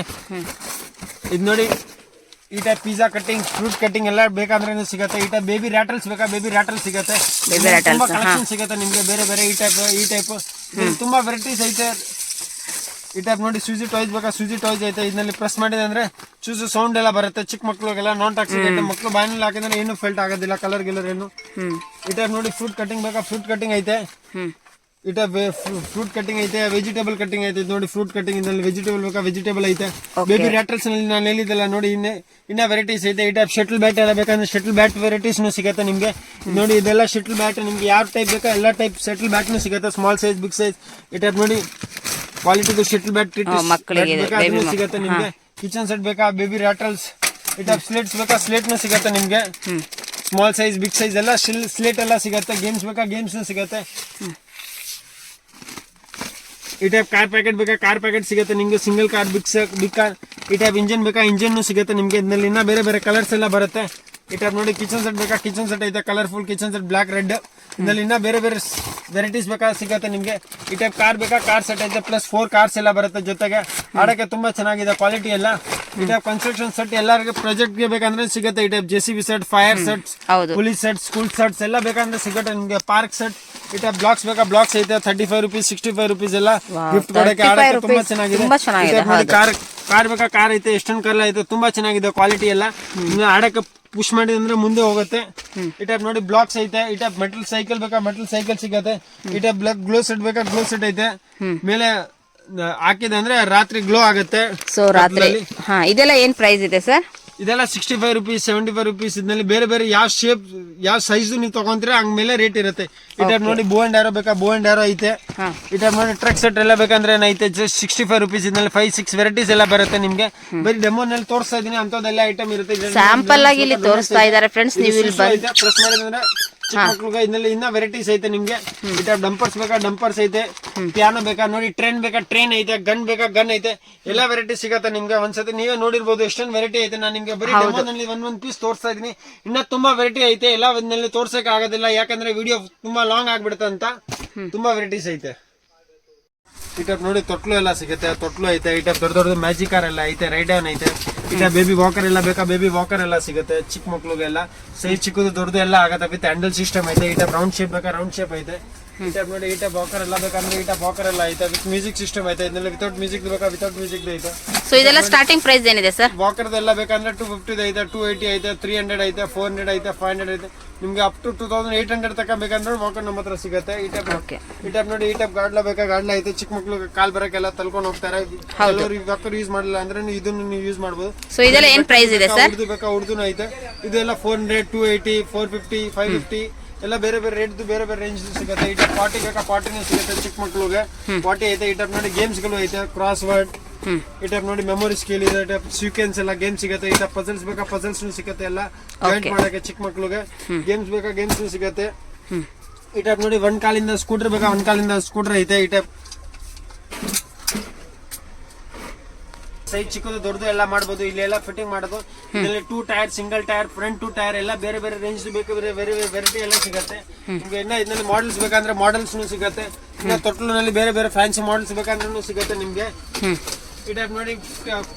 ಇದು ನೋಡಿ ಈ type pizza cutting fruit cutting ಎಲ್ಲ ಬೇಕಂದ್ರೆ ಸಿಗುತ್ತೆ. ಈ ಟೈಪ್ ಬೇಬಿ ರ್ಯಾಟಲ್ಸ್ ಬೇಕಾ? ಬೇಬಿ ರ್ಯಾಟಲ್ ಸಿಗುತ್ತೆ. ತುಂಬಾ ಕಲೆಕ್ಷನ್ ಸಿಗುತ್ತೆ ನಿಮ್ಗೆ. ಬೇರೆ ಬೇರೆ ಈ ಟೈಪ್ ಈ ಟೈಪ್ ತುಂಬಾ ವೆರೈಟೀಸ್ ಐತೆ. ಈ ಟೈಪ್ ನೋಡಿ ಸ್ವಿಜಿ ಟಾಯ್ಸ್ ಬೇಕಾ? ಸ್ವಿಜಿ ಟಾಯ್ಸ್ ಐತೆ. ಇದರಲ್ಲಿ ಪ್ರೆಸ್ ಮಾಡಿದೆ ಅಂದ್ರೆ ಚೂಸು ಸೌಂಡ್ ಎಲ್ಲ ಬರುತ್ತೆ. ಚಿಕ್ಕ ಮಕ್ಳಿಗೆಲ್ಲ ನಾನ್ ಟಾಕ್ಸಿಕ್ ಐತೆ ಮಕ್ಳು ಬಾಯಿನಲ್ಲಿ ಹಾಕಿದ್ರೆ ಏನು ಫೆಲ್ಟ್ ಆಗೋದಿಲ್ಲ ಕಲರ್ ಗಿಲರ್ ಏನು ಈ ಟೈಪ್ ನೋಡಿ ಫ್ರೂಟ್ ಕಟಿಂಗ್ ಬೇಕಾ? ಫ್ರೂಟ್ ಕಟಿಂಗ್ ಐತೆ. ಟೈಪ್ ಫ್ರೂಟ್ ಕಟಿಂಗ್ ಐತೆ ವೆಜಿಟೇಬಲ್ ಕಟಿಂಗ್ ಐತೆ. ನೋಡಿ ಫ್ರೂಟ್ ಕಟಿಂಗ್ ಇದ್ರಲ್ಲಿ ವೆಜಿಟೇಬಲ್ ಬೇಕಾ ವೆಜಿಟೇಬಲ್ ಐತೆ. ಬೇಬಿ ರ್ಯಾಟಲ್ಸ್ನಲ್ಲಿ ನಾನು ಹೇಳಿದ್ದೆಲ್ಲ ನೋಡಿ ಇನ್ನೇ ಇನ್ನ ವೆರೈಟೀಸ್ ಐತೆ. ಈ ಟೈಪ್ ಶಟಲ್ ಬ್ಯಾಟ್ ಎಲ್ಲ ಬೇಕಂದ್ರೆ ಶಟಲ್ ಬ್ಯಾಟ್ ವೆರೈಟೀಸ್ ಸಿಗುತ್ತೆ ನಿಮಗೆ. ನೋಡಿ ಇದೆಲ್ಲ ಶಟಲ್ ಬ್ಯಾಟ್ ನಿಮ್ಗೆ ಯಾವ ಟೈಪ್ ಬೇಕಾ ಎಲ್ಲ ಟೈಪ್ ಶಟಲ್ ಬ್ಯಾಟ್ ಸಿಗುತ್ತೆ. ಸ್ಮಾಲ್ ಸೈಜ್ ಬಿಗ್ ಸೈಜ್ ಈ ಟೈಪ್ ನೋಡಿ ಕ್ವಾಲಿಟಿದು ಶಟಲ್ ಬ್ಯಾಟ್ ಸಿಗುತ್ತೆ ನಿಮ್ಗೆ. ಕಿಚನ್ ಸೆಟ್ ಬೇಕಾ ಬೇಬಿ ರ್ಯಾಟಲ್ಸ್ ಈ ಟೈಪ್ ಸ್ಲೇಟ್ಸ್ ಬೇಕಾ ಸ್ಲೇಟ್ ಸಿಗುತ್ತೆ ನಿಮಗೆ. ಸ್ಮಾಲ್ ಸೈಜ್ ಬಿಗ್ ಸೈಜ್ ಎಲ್ಲ ಸ್ಲೇಟ್ ಎಲ್ಲ ಸಿಗುತ್ತೆ. ಗೇಮ್ಸ್ ಬೇಕಾ ಗೇಮ್ಸ್ ಸಿಗುತ್ತೆ. ಈ ಟೈಪ್ ಕಾರ್ ಪ್ಯಾಕೆಟ್ ಬೇಕಾ? ಕಾರ್ ಪ್ಯಾಕೆಟ್ ಸಿಗುತ್ತೆ. ನಿಮಗೆ ಸಿಂಗಲ್ ಕಾರ್ ಬಿಕ್ಸ್ ಬಿಕ್ಕ ಈ ಟೈಪ್ ಇಂಜಿನ್ ಬೇಕಾ? ಇಂಜಿನ್ ಸಿಗುತ್ತೆ ನಿಮಗೆ. ಇದರಲ್ಲಿ ಇನ್ನ ಬೇರೆ ಬೇರೆ ಕಲರ್ಸ್ ಎಲ್ಲ ಬರುತ್ತೆ. ಈ ಟೈಪ್ ನೋಡಿ ಕಿಚನ್ ಸೆಟ್ ಬೇಕಾ? ಕಿಚನ್ ಸೆಟ್ ಐತೆ colourful kitchen set black red ಇದರಲ್ಲಿ ಇನ್ನ ಬೇರೆ ಬೇರೆ ವೆರೈಟೀಸ್ ಬೇಕಾ ಸಿಗುತ್ತೆ ನಿಮ್ಗೆ. ಈ ಟೈಪ್ ಕಾರ್ ಬೇಕಾ? ಕಾರ್ ಸೆಟ್ ಐತೆ ಪ್ಲಸ್ ಫೋರ್ ಕಾರ್ಸ್ ಎಲ್ಲ ಬರುತ್ತೆ ಜೊತೆಗೆ. ಆಡಕ್ಕೆ ತುಂಬಾ ಚೆನ್ನಾಗಿದೆ ಕ್ವಾಲಿಟಿ ಎಲ್ಲ. ಈ ಟೈಪ್ ಕನ್ಸ್ಟ್ರಕ್ಷನ್ ಸೆಟ್ ಎಲ್ಲರಿಗೂ ಪ್ರಾಜೆಕ್ಟ್ಗೆ ಬೇಕಂದ್ರೆ ಸಿಗುತ್ತೆ ಈ type J C B set fire sets ಹೌದು. ಪೊಲೀಸ್ ಸೆಟ್ ಸ್ಕೂಲ್ ಸೆಟ್ಸ್ ಎಲ್ಲ ಬೇಕಂದ್ರೆ ಸಿಗುತ್ತೆ ನಿಮ್ಗೆ. ಪಾರ್ಕ್ ಸೆಟ್ ಈ ಟೈಪ್ ಬ್ಲಾಕ್ಸ್ ಬೇಕಾ? ಬ್ಲಾಕ್ಸ್ ಐತೆ thirty five rupees sixty five rupees ಎಲ್ಲ ಗಿಫ್ಟ್ ಕೊಡಕ್ಕೆ ಆಡಕ್ಕೆ ತುಂಬಾ ಚೆನ್ನಾಗಿದೆ. ಕಾರ್ ಕಾರ್ ಬೇಕಾ? ಕಾರ್ ಐತೆ ಎಷ್ಟೊಂದು ಕಲರ್ ಐತೆ ತುಂಬಾ ಚೆನ್ನಾಗಿದೆ ಕ್ವಾಲಿಟಿ ಎಲ್ಲ. ಆಡಕ್ಕೆ ಪುಷ್ ಮಾಡಿದ್ರೆ ಅಂದ್ರೆ ಮುಂದೆ ಹೋಗುತ್ತೆ. ಈ ಟೈಪ್ ನೋಡಿ ಬ್ಲಾಕ್ಸ್ ಐತೆ ಈ ಟೈಪ್ ಮೆಟಲ್ ಸೈಕಲ್ ಬೇಕಾ ಮೆಟಲ್ ಸೈಕಲ್ ಸಿಗತ್ತೆ. ಈ ಟೈಪ್ ಬ್ಲಾಕ್ ಗ್ಲೋ ಸೆಟ್ ಬೇಕಾ ಗ್ಲೋ ಸೆಟ್ ಐತೆ. ಮೇಲೆ ಹಾಕಿದೆ ಅಂದ್ರೆ ರಾತ್ರಿ ಗ್ಲೋ ಆಗುತ್ತೆ. ಸೊ ರಾತ್ರಿ. ಹಾ ಇದೆಲ್ಲ ಏನ್ ಪ್ರೈಸ್ ಇದೆ ಸರ್ ಇದೆಲ್ಲ sixty five rupees seventy five rupees ಇದ್ನಲ್ಲಿ ಬೇರೆ ಬೇರೆ ಯಾವ ಶೇಪ್ ಯಾವ ಸೈಜ್ ನೀವು ತಗೊಂತೀರಾ ಹಂಗ ಮೇಲೆ ರೇಟ್ ಇರುತ್ತೆ. ಈ ಟೈಪ್ ನೋಡಿ ಬೋ ಅಂಡ್ ಆರೋ ಬೇಕಾ? ಬೋ ಅಂಡ್ ಆರೋ ಐತೆ. ಈ ಟೈಪ್ ನೋಡಿ ಟ್ರಕ್ ಸೆಟ್ ಎಲ್ಲ ಬೇಕಂದ್ರೆ ಏನೈತೆ? ಜಸ್ಟ್ ಸಿಕ್ಸ್ಟಿ ಫೈವ್ ರುಪೀಸ್ ಇದ್ನಲ್ಲಿ ಫೈವ್ ಸಿಕ್ಸ್ ವೆರೈಟೀಸ್ ಎಲ್ಲ ಬರುತ್ತೆ ನಿಮ್ಗೆ. ಬರೀ ಡೆಮೋನಲ್ಲಿ ತೋರಿಸ್ತಾ ಇದೀನಿ ಅಂತದೆಲ್ಲ ಐಟಮ್ ಇರುತ್ತೆ. ಸ್ಯಾಂಪಲ್ ಆಗಿ ಇಲ್ಲಿ ತೋರಿಸ್ತಾ ಇದ್ದಾರೆ ಫ್ರೆಂಡ್ಸ್ ನೀವು ಇಲ್ಲಿ ಬಂದು ಪ್ರೆಸ್ ಮಾಡಿದ್ರೆ ಚಿಕ್ಕ ಮಕ್ಳಿಗೆ ಇದರಲ್ಲಿ ಇನ್ನ ವೆರೈಟೀಸ್ ಐತೆ ನಿಮ್ಗೆ. ಈ ಡಂಪರ್ಸ್ ಬೇಕಾ ಡಂಪರ್ಸ್ ಐತೆ ಪ್ಯಾನೋ ಬೇಕಾ ನೋಡಿ ಟ್ರೈನ್ ಬೇಕಾ ಟ್ರೈನ್ ಐತೆ ಗನ್ ಬೇಕಾ ಗನ್ ಐತೆ. ಎಲ್ಲಾ ವೆರೈಟಿ ಸಿಗತ್ತೆ ನಿಮ್ಗೆ. ಒಂದ್ಸತಿ ನೀವೇ ನೋಡಿರ್ಬೋದು ಎಷ್ಟೊಂದು ವೆರೈಟಿ ಐತೆ. ನಾನು ನಿಮ್ಗೆ ಬರೀ ಡೆಮೋನಲ್ಲಿ ಒಂದ್ ಒಂದ್ ಪೀಸ್ ತೋರಿಸ್ತಾ ಇದೀನಿ ಇನ್ನ ತುಂಬಾ ವೆರೈಟಿ ಐತೆ. ಎಲ್ಲ ಒಂದ್ನಲ್ಲಿ ತೋರ್ಸಕ್ ಆಗೋದಿಲ್ಲ. ಯಾಕಂದ್ರೆ ವಿಡಿಯೋ ತುಂಬಾ ಲಾಂಗ್ ಆಗ್ಬಿಡುತ್ತೆ ಅಂತ. ತುಂಬಾ ವೆರೈಟೀಸ್ ಐತೆ. ಈ ಟೈಪ್ ನೋಡಿ ತೊಟ್ಲು ಎಲ್ಲ ಸಿಗುತ್ತೆ. ತೊಟ್ಲು ಐತೆ ಈ ಟೈಪ್ ದೊಡ್ಡ ದೊಡ್ಡ ಮ್ಯಾಜಿಕ್ ಕಾರ್ ಎಲ್ಲ ಐತೆ ರೈಡನ್ ಐತೆ. ಈ ಬೇಬಿ ವಾಕರ್ ಎಲ್ಲ ಬೇಕಾ ಬೇಬಿ ವಾಕರ್ ಎಲ್ಲ ಸಿಗುತ್ತೆ. ಚಿಕ್ಕ ಮಕ್ಳಿಗೆಲ್ಲ ಸೈಜ್ ಚಿಕ್ಕದು ದೊಡ್ಡದು ಎಲ್ಲ ಆಗತ್ತೆ. ವಿತ್ ಹ್ಯಾಂಡಲ್ ಸಿಸ್ಟಮ್ ಐತೆ ಇದೆ ರೌಂಡ್ ಶೇಪ್ ಬೇಕಾ ರೌಂಡ್ ಶೇಪ್ ಐತೆ. ಈ ಟೈಪ್ ನೋಡಿ ಈ ಟೈಪ್ ವಾಕರ್ ಎಲ್ಲ ಬೇಕಂದ್ರೆ ಈ ಟೈಪ್ ವಾಕರ್ ಎಲ್ಲ ಐತೆ ವಿತ್ ಮ್ಯೂಸಿಕ್ ಸಿಸ್ಟಮ್ ಐತೆ ಇದನ್ನೆಲ್ಲ ವಿತೌಟ್ ಮ್ಯೂಸಿಕ್ ಬೇಕಾ ವಿತೌಟ್ ಮ್ಯೂಸಿಕ್ ಐತೆ. ಸೊ ಇದೆಲ್ಲ ಸ್ಟಾರ್ಟಿಂಗ್ ಪ್ರೈಸ್ ಏನಿದೆ ಸರ್ ವಾಕರ್ ಎಲ್ಲ ಬೇಕಂದ್ರೆ ಟೂ ಫಿಫ್ಟಿ ಐತೆ ಟೂ ಏಯ್ಟಿ ಐತೆ ತ್ರೀ ಹಂಡ್ರೆಡ್ ಐತೆ ಫೋರ್ ಹಂಡ್ರೆಡ್ ಐತೆ ಫೈವ್ ಹಂಡ್ರೆಡ್ ಐತೆ. ನಿಮ್ಗೆ up to two thousand eight hundred ತಕ ಬೇಕಂದ್ರೆ ವಾಕರ್ ನಮ್ಮ ಹತ್ರ ಸಿಗುತ್ತೆ. ಈ ಟೈಪ್. ಈ ಟೈಪ್ ನೋಡಿ ಈ ಟೈಪ್ ಗಾಡ್ಲ ಬೇಕಾ ಗಾಡ್ಲ ಐತೆ. ಚಿಕ್ಕ ಮಕ್ಳು ಕಾಲ್ ಬರಕ್ಕೆಲ್ಲ ತಲ್ಕೊಂಡು ಹೋಗ್ತಾರೆ. ಕೆಲವರು ವಾಕರ್ ಯೂಸ್ ಮಾಡಲ್ಲ ಅಂದ್ರೆ ಇದನ್ನ ಇದನ್ನು ನೀವು ಯೂಸ್ ಮಾಡಬಹುದು ಸೊ ಇದೆಲ್ಲ ಏನ್ ಪ್ರೈಸ್ ಇದೆ ಸರ್ ಉರ್ದು ಬೇಕಾ ಉರ್ದುನು ಐತೆ. ಇದೆಲ್ಲ four hundred two eighty four fifty five fifty ಎಲ್ಲ ಬೇರೆ ಬೇರೆ ರೇಟ್ ಬೇರೆ ಬೇರೆ ರೇಂಜ್ ಸಿಗುತ್ತೆ. ಈ ಟೈಪ್ ಪಾರ್ಟಿ ಬೇಕಾ ಪಾರ್ಟಿನೂ ಸಿಗುತ್ತೆ ಚಿಕ್ಕ ಮಕ್ಕಳಿಗೆ ಪಾರ್ಟಿ ಐತೆ ಈ ಟೈಪ್ ನೋಡಿ ಗೇಮ್ಸ್ಗಳು ಐತೆ. ಕ್ರಾಸ್ ವರ್ಡ್ ಈ ಟೈಪ್ ನೋಡಿ ಮೆಮೊರಿ ಸ್ಕಿಲ್ ಇದೆ ಟೈಪ್ ಸೀಕ್ವೆನ್ಸ್ ಎಲ್ಲ ಗೇಮ್ ಸಿಗುತ್ತೆ. ಈ ಟೈಪ್ ಪಜಲ್ಸ್ ಬೇಕಾ ಪಜಲ್ಸ್ ಸಿಗುತ್ತೆ ಎಲ್ಲ. ಜಾಯಿಂಟ್ ಮಾಡಕ್ಕೆ ಚಿಕ್ಕ ಮಕ್ಕಳಿಗೆ ಗೇಮ್ಸ್ ಬೇಕಾ? ಗೇಮ್ಸ್ ಸಿಗುತ್ತೆ. ಈ ಟೈಪ್ ನೋಡಿ ಒಂದ್ ಕಾಲಿಂದ ಸ್ಕೂಟರ್ ಬೇಕಾ? ಒಂದ್ ಕಾಲಿಂದ ಸ್ಕೂಟರ್ ಐತೆ ಈ ಟೈಪ್ ಸೈಜ್ ಚಿಕ್ಕದು ದೊಡ್ಡದು ಎಲ್ಲ ಮಾಡಬಹುದು ಇಲ್ಲಿ ಎಲ್ಲ ಫಿಟ್ಟಿಂಗ್ ಮಾಡೋದು. ಇದರಲ್ಲಿ two tyre single tyre front two tyre ಎಲ್ಲ ಬೇರೆ ಬೇರೆ ರೇಂಜ್ ಬೇಕು, ಬೇರೆ ಬೇರೆ ವೆರೈಟಿ ಎಲ್ಲ ಸಿಗುತ್ತೆ. ನಿಮ್ಗೆ ಇನ್ನ ಇದರಲ್ಲಿ ಮಾಡಲ್ಸ್ ಬೇಕಂದ್ರೆ ಮಾಡಲ್ಸ್ ಸಿಗುತ್ತೆ. ಇನ್ನ ತೊಟ್ಲಿನಲ್ಲಿ ಬೇರೆ ಬೇರೆ ಫ್ಯಾನ್ಸಿ ಮಾಡಲ್ಸ್ ಬೇಕಂದ್ರೂ ಸಿಗುತ್ತೆ ನಿಮ್ಗೆ. ಈ ಟೈಪ್ ನೋಡಿ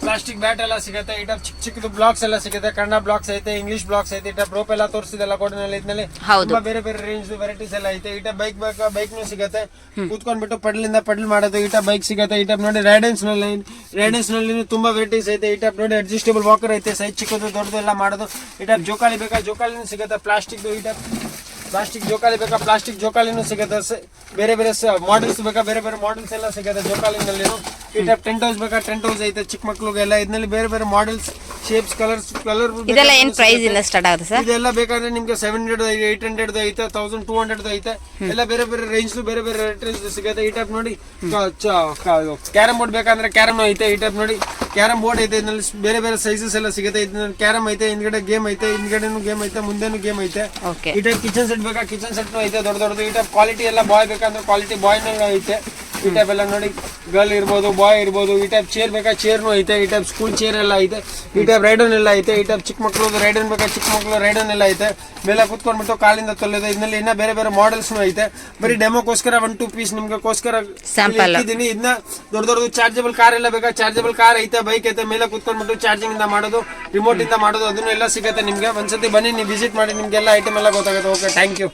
ಪ್ಲಾಸ್ಟಿಕ್ ಬ್ಯಾಟ್ ಎಲ್ಲ ಸಿಗುತ್ತೆ ಈ ಟೈಪ್ ಚಿಕ್ಕ ಚಿಕ್ಕದು ಬ್ಲಾಕ್ಸ್ ಎಲ್ಲ ಸಿಗುತ್ತೆ ಕನ್ನಡ ಬ್ಲಾಕ್ಸ್ ಐತೆ ಇಂಗ್ಲಿಷ್ ಬ್ಲಾಕ್ಸ್ ಐತೆ ಈ ಟೈಪ್ ರೋಪ್ ಎಲ್ಲ ತೋರಿಸಿದೆಲ್ಲ ಕೋಡಿನಲ್ಲಿ ಇದ್ನಲ್ಲಿ. ತುಂಬಾ ಬೇರೆ ಬೇರೆ ರೇಂಜ್ ವೆರೈಟೀಸ್ ಎಲ್ಲ ಐತೆ. ಇಟ ಟೈಪ್ ಬೈಕ್ ಬೇಕು ಬೈಕ್ ಸಿಗುತ್ತೆ. ಕೂತ್ಕೊಂಡ್ಬಿಟ್ಟು ಪಡ್ಲಿಂದ ಪಡ್ಲ್ ಮಾಡೋದು ಇಟ ಟೈಪ್ ಬೈಕ್ ಸಿಗುತ್ತೆ. ಈ ಟೈಪ್ ನೋಡಿ ರೈಡೆನ್ಸ್ನಲ್ಲಿ ರೈಡೆನ್ಸ್ನಲ್ಲಿ ತುಂಬಾ ವೆರೈಟೀಸ್ ಐತೆ. ಈ ಟೈಪ್ ನೋಡಿ ಅಡ್ಜಸ್ಟೇಬಲ್ ವಾಕರ್ ಐತೆ ಸೈಜ್ ಚಿಕ್ಕದು ದೊಡ್ಡದು ಎಲ್ಲ ಮಾಡೋದು. ಈ ಟೈಪ್ ಜೋಕಾಲಿ ಬೇಕಾ? ಜೋಕಾಲಿನೂ ಸಿಗುತ್ತೆ ಪ್ಲಾಸ್ಟಿಕ್ ಈ ಟೈಪ್ ಪ್ಲಾಸ್ಟಿಕ್ ಜೋಕಾಲಿ ಬೇಕಾ? ಪ್ಲಾಸ್ಟಿಕ್ ಜೋಕಾಲಿನು ಸಿಗುತ್ತೆ. ಬೇರೆ ಬೇರೆ ಮಾಡೆಲ್ಸ್ ಬೇಕಾ? ಬೇರೆ ಬೇರೆ ಮಾಡೆಲ್ಸ್ ಎಲ್ಲ ಸಿಗುತ್ತೆ ಜೋಕಾಲಿನಲ್ಲಿ ಈ ಟೈಪ್ ಟೆಂಟ್ ಹೌಸ್ ಬೇಕಾ? ಟೆಂಟ್ ಹೌಸ್ ಐತೆ ಚಿಕ್ಕ ಮಕ್ಕಳಿಗೆಲ್ಲ ಇದರಲ್ಲಿ ಬೇರೆ ಬೇರೆ ಮಾಡೆಲ್ಸ್ ಶೇಪ್ಸ್ ಕಲರ್ಸ್ ಕಲರ್ ಇದೆಲ್ಲ ಏನು ಪ್ರೈಸ್ ಇಂದ ಸ್ಟಾರ್ಟ್ ಆಗುತ್ತೆ ಸರ್? ಇದೆಲ್ಲ ಬೇಕಾದ್ರೆ ನಿಮಗೆ ಸೆವೆನ್ ಹಂಡ್ರೆಡ್ ಏಟ್ ಹಂಡ್ರೆಡ್ ಐತೆ ತೌಸಂಡ್ ಟೂ ಹಂಡ್ರೆಡ್ ಐತೆ. ಎಲ್ಲ ಬೇರೆ ಬೇರೆ ರೇಂಜ್ ಬೇರೆ ಬೇರೆ ರೇಟ್ ಸಿಗುತ್ತೆ. ಈ ಟೈಪ್ ನೋಡಿ ಕ್ಯಾರಮ್ ಬೋರ್ಡ್ ಬೇಕಂದ್ರೆ ಕ್ಯಾರಮ್ ಐತೆ. ಈ ಟೈಪ್ ನೋಡಿ ಕ್ಯಾರಮ್ ಬೋರ್ಡ್ ಐತೆ ಇದ್ರಲ್ಲಿ ಬೇರೆ ಬೇರೆ ಸೈಜಸ್ ಎಲ್ಲ ಸಿಗುತ್ತೆ. ಇದ್ರಲ್ಲಿ ಕ್ಯಾರಮ್ ಐತೆ ಹಿಂದ್ಗಡೆ ಗೇಮ್ ಐತೆ ಹಿಂದ್ಗಡೆನು ಗೇಮ್ ಐತೆ ಮುಂದೆನು ಗೇಮ್ ಐತೆ. ಈ ಟೈಪ್ ಕಿಚನ್ ಸೆಟ್ ಬೇಕಾ? ಕಿಚನ್ ಸೆಟ್ ಐತೆ ದೊಡ್ಡ ದೊಡ್ಡದು. ಈ ಟೈಪ್ ಕ್ವಾಲಿಟಿ ಎಲ್ಲ ಬಾಯ್ ಬೇಕಂದ್ರೆ ಕ್ವಾಲಿಟಿ ಬಾಯ್ ಐತೆ. ಈ ಟೈಪ್ ಎಲ್ಲ ನೋಡಿ ಗರ್ಲ್ ಇರ್ಬೋದು ಬಾಯ್ ಇರ್ಬೋದು ಈ ಟೈಪ್ ಚೇರ್ ಬೇಕಾ? ಚೇರ್ನು ಐತೆ ಈ ಟೈಪ್ ಸ್ಕೂಲ್ ಚೇರ್ ಎಲ್ಲ ಐತೆ. ಈ ಟೈಪ್ ರೈಡನ್ ಎಲ್ಲ ಐತೆ ಈ ಟೈಪ್ ಚಿಕ್ಕ ಮಕ್ಕಳು ರೈಡನ್ ಬೇಕಾ? ಚಿಕ್ಕ ಮಕ್ಕಳು ರೈಡನ್ ಎಲ್ಲ ಐತೆ. ಮೇಲೆ ಕುತ್ಕೊಂಡ್ಬಿಟ್ಟು ಕಾಲಿಂದ ತೊಲೆದೆ ಇದನ್ನಲ್ಲಿ ಇನ್ನ ಬೇರೆ ಬೇರೆ ಮಾಡೆಲ್ಸ್ ಐತೆ. ಬರೀ ಡೆಮೋಗೋಸ್ಕರ ಒನ್ ಟೂ ಪೀಸ್ ನಿಮ್ಗೋಸ್ಕರ ಇದ್ದೀನಿ ಇದೀನಿ ಇದನ್ನ ದೊಡ್ಡ ದೊಡ್ಡದು ಚಾರ್ಜಬಲ್ ಕಾರ್ ಎಲ್ಲ ಬೇಕಾ? ಚಾರ್ಜಬಲ್ ಕಾರ್ ಐತೆ ಬೈಕ್ ಐತೆ. ಮೇಲೆ ಕುತ್ಕೊಂಡ್ಬಿಟ್ಟು ಚಾರ್ಜಿಂಗ್ ಇಂದ ಮಾಡೋದು ರಿಮೋಟ್ ಇಂದ ಮಾಡೋದು ಅದನ್ನು ಎಲ್ಲ ಸಿಗುತ್ತೆ ನಿಮಗೆ. ಒಂದ್ಸತಿ ಬನ್ನಿ ನೀವು ವಿಸಿಟ್ ಮಾಡಿ ನಿಮ್ಗೆಲ್ಲ ಐಟಮ್ ಎಲ್ಲ ಗೊತ್ತಾಗುತ್ತೆ. Okay thank you